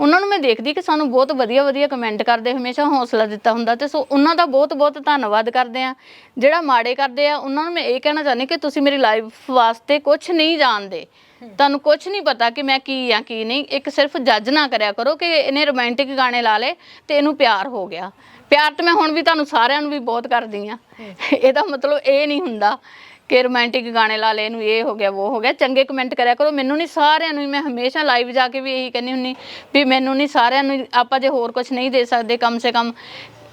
ਉਹਨਾਂ ਨੂੰ ਮੈਂ ਦੇਖਦੀ ਕਿ ਸਾਨੂੰ ਬਹੁਤ ਵਧੀਆ ਵਧੀਆ ਕਮੈਂਟ ਕਰਦੇ ਹਮੇਸ਼ਾ ਹੌਸਲਾ ਦਿੱਤਾ ਹੁੰਦਾ ਤੇ ਸੋ ਉਹਨਾਂ ਦਾ ਬਹੁਤ ਬਹੁਤ ਧੰਨਵਾਦ ਕਰਦੇ ਆ। ਜਿਹੜਾ ਮਾੜੇ ਕਰਦੇ ਆ ਉਹਨਾਂ ਨੂੰ ਮੈਂ ਇਹ ਕਹਿਣਾ ਚਾਹੁੰਦੀ ਕਿ ਤੁਸੀਂ ਮੇਰੀ ਲਾਈਫ ਵਾਸਤੇ ਕੁਝ ਨਹੀਂ ਜਾਣਦੇ। ਤੁਹਾਨੂੰ ਕੁਝ ਨਹੀਂ ਪਤਾ ਕਿ ਮੈਂ ਕੀ ਆ ਕੀ ਨਹੀਂ। ਇੱਕ ਸਿਰਫ ਜੱਜ ਨਾ ਕਰਿਆ ਕਰੋ ਕਿ ਇਹਨੇ ਰੋਮਾਂਟਿਕ ਗਾਣੇ ਲਾ ਲੇ ਤੇ ਇਹਨੂੰ ਪਿਆਰ ਹੋ ਗਿਆ। ਪਿਆਰ ਤੇ ਮੈਂ ਹੁਣ ਵੀ ਤੁਹਾਨੂੰ ਸਾਰਿਆਂ ਨੂੰ ਵੀ ਬਹੁਤ ਕਰਦੀ ਆ। ਇਹਦਾ ਮਤਲਬ ਇਹ ਨਹੀਂ ਹੁੰਦਾ ਕਿ ਰੋਮਾਂਟਿਕ ਗਾਣੇ ਲਾ ਲੈ ਇਹਨੂੰ ਇਹ ਹੋ ਗਿਆ ਉਹ ਹੋ ਗਿਆ। ਚੰਗੇ ਕਮੈਂਟ ਕਰਿਆ ਕਰੋ। ਮੈਨੂੰ ਨਹੀਂ ਸਾਰਿਆਂ ਨੂੰ ਮੈਂ ਹਮੇਸ਼ਾ ਲਾਈਵ ਜਾ ਕੇ ਵੀ ਇਹੀ ਕਹਿੰਦੀ ਹੁੰਨੀ ਵੀ ਮੈਨੂੰ ਨਹੀਂ ਸਾਰਿਆਂ ਨੂੰ ਆਪਾਂ ਜੇ ਹੋਰ ਕੁਝ ਨਹੀਂ ਦੇ ਸਕਦੇ ਕਮ ਸੇ ਕਮ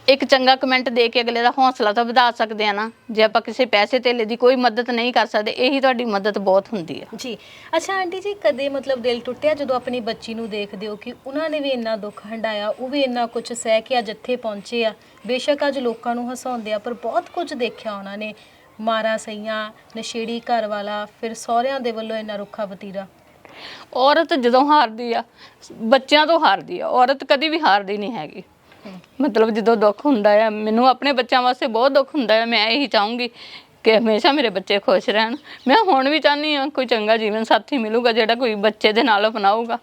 ਇੱਕ ਚੰਗਾ ਕਮੈਂਟ ਦੇ ਕੇ ਅਗਲੇ ਦਾ ਹੌਸਲਾ ਤਾਂ ਵਧਾ ਸਕਦੇ ਆ ਨਾ। ਜੇ ਆਪਾਂ ਕਿਸੇ ਪੈਸੇ ਧੇਲੇ ਦੀ ਕੋਈ ਮਦਦ ਨਹੀਂ ਕਰ ਸਕਦੇ ਇਹੀ ਤੁਹਾਡੀ ਮਦਦ ਬਹੁਤ ਹੁੰਦੀ ਆ। ਜੀ। ਅੱਛਾ ਆਂਟੀ ਜੀ ਕਦੇ ਮਤਲਬ ਦਿਲ ਟੁੱਟਿਆ ਜਦੋਂ ਆਪਣੀ ਬੱਚੀ ਨੂੰ ਦੇਖਦੇ ਹੋ ਕਿ ਉਹਨਾਂ ਨੇ ਵੀ ਇੰਨਾ ਦੁੱਖ ਹੰਡਾਇਆ ਉਹ ਵੀ ਇੰਨਾ ਕੁਝ ਸਹਿ ਕੇ ਅੱਜ ਇੱਥੇ ਪਹੁੰਚੇ ਆ? ਬੇਸ਼ੱਕ ਅੱਜ ਲੋਕਾਂ ਨੂੰ ਹਸਾਉਂਦੇ ਆ ਪਰ ਬਹੁਤ ਕੁਝ ਦੇਖਿਆ ਉਹਨਾਂ ਨੇ। ਮਾਰਾ ਸਈਆਂ ਨਸ਼ੇੜੀ ਘਰ ਵਾਲਾ ਫਿਰ ਸਹੁਰਿਆਂ ਦੇ ਵੱਲੋਂ ਇੰਨਾ ਰੁੱਖਾ ਵਤੀਰਾ। ਔਰਤ ਜਦੋਂ ਹਾਰਦੀ ਆ ਬੱਚਿਆਂ ਤੋਂ ਹਾਰਦੀ ਆ ਔਰਤ ਕਦੀ ਵੀ ਹਾਰਦੀ ਨਹੀਂ ਹੈਗੀ। ਮਤਲਬ ਜਦੋਂ ਦੁੱਖ ਹੁੰਦਾ ਆ, ਮੈਨੂੰ ਆਪਣੇ ਬੱਚਿਆਂ ਵਾਸਤੇ ਬਹੁਤ ਦੁੱਖ ਹੁੰਦਾ ਆ, ਮੈਂ ਇਹੀ ਚਾਹੂੰਗੀ ਕਿ ਹਮੇਸ਼ਾ ਮੇਰੇ ਬੱਚੇ ਖੁਸ਼ ਰਹਿਣ। ਮੈਂ ਹੁਣ ਵੀ ਚਾਹਨੀ ਆ ਕੋਈ ਚੰਗਾ ਜੀਵਨ ਸਾਥੀ ਮਿਲੂਗਾ, ਜਿਹੜਾ ਕੋਈ ਬੱਚੇ ਦੇ ਨਾਲ ਅਪਣਾਊਗਾ।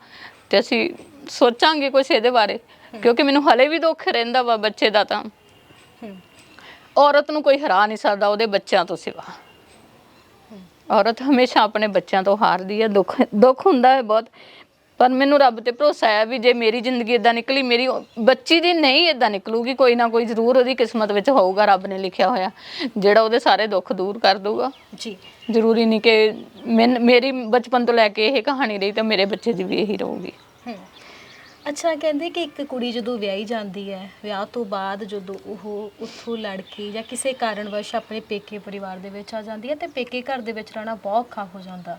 ਤੇ ਅਸੀਂ ਸੋਚਾਂਗੇ ਕੁਛ ਇਹਦੇ ਬਾਰੇ, ਕਿਉਂਕਿ ਮੈਨੂੰ ਹਲੇ ਵੀ ਦੁੱਖ ਰਹਿੰਦਾ ਵਾ ਬੱਚੇ ਦਾ ਤਾਂ। ਔਰਤ ਨੂੰ ਕੋਈ ਹਰਾ ਨਹੀਂ ਸਕਦਾ ਉਹਦੇ ਬੱਚਿਆਂ ਤੋਂ ਸਿਵਾ। ਔਰਤ ਹਮੇਸ਼ਾ ਆਪਣੇ ਬੱਚਿਆਂ ਤੋਂ ਹਾਰਦੀ ਹੈ ਦੁੱਖ ਦੁੱਖ ਹੁੰਦਾ ਹੈ ਬਹੁਤ। ਪਰ ਮੈਨੂੰ ਰੱਬ ਤੇ ਭਰੋਸਾ ਹੈ ਵੀ ਜੇ ਮੇਰੀ ਜ਼ਿੰਦਗੀ ਇਦਾਂ ਨਿਕਲੀ ਮੇਰੀ ਉਹ- ਬੱਚੀ ਦੀ ਨਹੀਂ ਇਦਾਂ ਨਿਕਲੂਗੀ ਕੋਈ ਨਾ ਕੋਈ ਜ਼ਰੂਰ ਉਹਦੀ ਕਿਸਮਤ ਵਿੱਚ ਹੋਊਗਾ ਰੱਬ ਨੇ ਲਿਖਿਆ ਹੋਇਆ ਜਿਹੜਾ ਉਹਦੇ ਸਾਰੇ ਦੁੱਖ ਦੂਰ ਕਰ ਦਊਗਾ। ਜੀ। ਜ਼ਰੂਰੀ ਨਹੀਂ ਕਿ ਮੈਨ- ਮੇਰੀ ਬਚਪਨ ਤੋਂ ਲੈ ਕੇ ਇਹ ਕਹਾਣੀ ਰਹੀ ਤਾਂ ਮੇਰੇ ਬੱਚੇ ਦੀ ਵੀ ਇਹੀ ਰਹੂਗੀ। ਹੂੰ। ਅੱਛਾ ਕਹਿੰਦੇ ਕਿ ਇੱਕ ਕੁੜੀ ਜਦੋਂ ਵਿਆਹੀ ਜਾਂਦੀ ਹੈ ਵਿਆਹ ਤੋਂ ਬਾਅਦ ਜਦੋਂ ਉਹ ਉੱਥੋਂ ਲੜ ਕੇ ਜਾਂ ਕਿਸੇ ਕਾਰਨਵਸ਼ ਆਪਣੇ ਪੇਕੇ ਪਰਿਵਾਰ ਦੇ ਵਿੱਚ ਆ ਜਾਂਦੀ ਹੈ ਤੇ ਪੇਕੇ ਘਰ ਦੇ ਵਿੱਚ ਰਹਿਣਾ ਬਹੁਤ ਔਖਾ ਹੋ ਜਾਂਦਾ।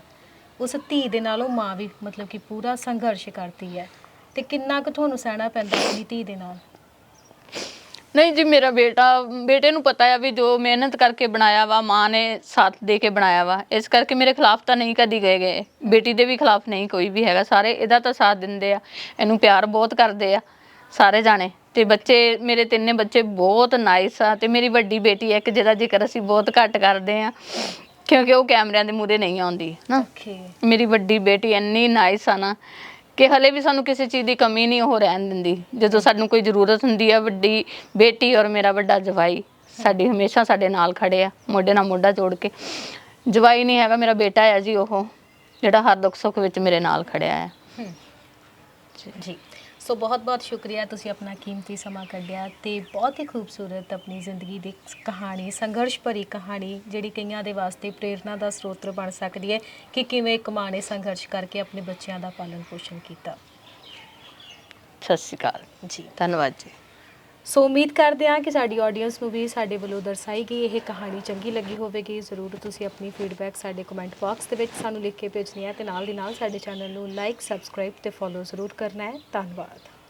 ਉਸ ਧੀ ਦੇ ਨਾਲ ਉਹ ਮਾਂ ਵੀ ਮਤਲਬ ਕਿ ਪੂਰਾ ਸੰਘਰਸ਼ ਕਰਦੀ ਹੈ। ਤੇ ਕਿੰਨਾ ਕੁ ਤੁਹਾਨੂੰ ਸਹਿਣਾ ਪੈਂਦਾ ਆਪਣੀ ਧੀ ਦੇ ਨਾਲ? ਨਹੀਂ ਜੀ, ਮੇਰਾ ਬੇਟਾ, ਬੇਟੇ ਨੂੰ ਪਤਾ ਆ ਵੀ ਜੋ ਮਿਹਨਤ ਕਰਕੇ ਬਣਾਇਆ ਵਾ, ਮਾਂ ਨੇ ਸਾਥ ਦੇ ਕੇ ਬਣਾਇਆ ਵਾ। ਇਸ ਕਰਕੇ ਮੇਰੇ ਖਿਲਾਫ ਤਾਂ ਨਹੀਂ ਕਦੀ ਗਏ ਗਏ। ਬੇਟੀ ਦੇ ਵੀ ਖਿਲਾਫ ਨਹੀਂ, ਕੋਈ ਵੀ ਹੈਗਾ। ਸਾਰੇ ਇਹਦਾ ਤਾਂ ਸਾਥ ਦਿੰਦੇ ਆ। ਇਹਨੂੰ ਪਿਆਰ ਬਹੁਤ ਕਰਦੇ ਆ, ਸਾਰੇ ਜਾਣੇ। ਤੇ ਬੱਚੇ, ਮੇਰੇ ਤਿੰਨੇ ਬੱਚੇ ਬਹੁਤ ਨਾਈਸ ਆ। ਤੇ ਮੇਰੀ ਵੱਡੀ ਬੇਟੀ ਹੈ ਇੱਕ ਜਿਹਦਾ ਜ਼ਿਕਰ ਅਸੀਂ ਬਹੁਤ ਘੱਟ ਕਰਦੇ ਆ। ਕਿਉਂਕਿ ਉਹ ਕੈਮਰਿਆਂ ਦੇ ਮੂਹਰੇ ਨਹੀਂ ਆਉਂਦੀ ਨਾ। ਓਕੇ ਮੇਰੀ ਵੱਡੀ ਬੇਟੀ ਇੰਨੀ ਨਾਈਸ ਆ ਨਾ ਕਿ ਹਲੇ ਵੀ ਸਾਨੂੰ ਕਿਸੇ ਚੀਜ਼ ਦੀ ਕਮੀ ਨਹੀਂ ਉਹ ਰਹਿਣ ਦਿੰਦੀ। ਜਦੋਂ ਸਾਨੂੰ ਕੋਈ ਜ਼ਰੂਰਤ ਹੁੰਦੀ ਆ ਵੱਡੀ ਬੇਟੀ ਔਰ ਮੇਰਾ ਵੱਡਾ ਜਵਾਈ ਸਾਡੀ ਹਮੇਸ਼ਾ ਸਾਡੇ ਨਾਲ ਖੜੇ ਆ ਮੋਢੇ ਨਾਲ ਮੋਢਾ ਜੋੜ ਕੇ। ਜਵਾਈ ਨਹੀਂ ਹੈਗਾ ਮੇਰਾ ਬੇਟਾ ਹੈ ਜੀ ਉਹ ਜਿਹੜਾ ਹਰ ਦੁੱਖ ਸੁੱਖ ਵਿੱਚ ਮੇਰੇ ਨਾਲ ਖੜਿਆ ਹੈ। ਜੀ। ਸੋ ਬਹੁਤ ਬਹੁਤ ਸ਼ੁਕਰੀਆ ਤੁਸੀਂ ਆਪਣਾ ਕੀਮਤੀ ਸਮਾਂ ਕੱਢਿਆ ਤੇ ਬਹੁਤ ਹੀ ਖੂਬਸੂਰਤ ਆਪਣੀ ਜ਼ਿੰਦਗੀ ਦੀ ਕਹਾਣੀ ਸੰਘਰਸ਼ ਭਰੀ ਕਹਾਣੀ ਜਿਹੜੀ ਕਈਆਂ ਦੇ ਵਾਸਤੇ ਪ੍ਰੇਰਣਾ ਦਾ ਸਰੋਤ ਬਣ ਸਕਦੀ ਹੈ ਕਿ ਕਿਵੇਂ ਇੱਕ ਮਾਂ ਨੇ ਸੰਘਰਸ਼ ਕਰਕੇ ਆਪਣੇ ਬੱਚਿਆਂ ਦਾ ਪਾਲਣ ਪੋਸ਼ਣ ਕੀਤਾ। ਸਤਿ ਸ਼੍ਰੀ ਅਕਾਲ। ਜੀ। ਧੰਨਵਾਦ ਜੀ। ਸੋ ਉਮੀਦ ਕਰਦੇ ਹਾਂ ਕਿ ਸਾਡੀ ਆਡੀਅנס ਨੂੰ ਵੀ ਸਾਡੇ ਵੱਲੋਂ ਦਰਸਾਈ ਗਈ ਇਹ ਕਹਾਣੀ ਚੰਗੀ ਲੱਗੀ ਹੋਵੇਗੀ ਜ਼ਰੂਰ ਤੁਸੀਂ ਆਪਣੀ ਫੀਡਬੈਕ ਸਾਡੇ ਕਮੈਂਟ ਬਾਕਸ ਦੇ ਵਿੱਚ ਸਾਨੂੰ ਲਿਖ ਕੇ ਭੇਜਣੀ ਹੈ ਤੇ ਨਾਲ ਦੀ ਨਾਲ ਸਾਡੇ ਚੈਨਲ ਨੂੰ ਲਾਈਕ ਸਬਸਕ੍ਰਾਈਬ ਤੇ ਫੋਲੋ ਜ਼ਰੂਰ ਕਰਨਾ ਹੈ ਧੰਨਵਾਦ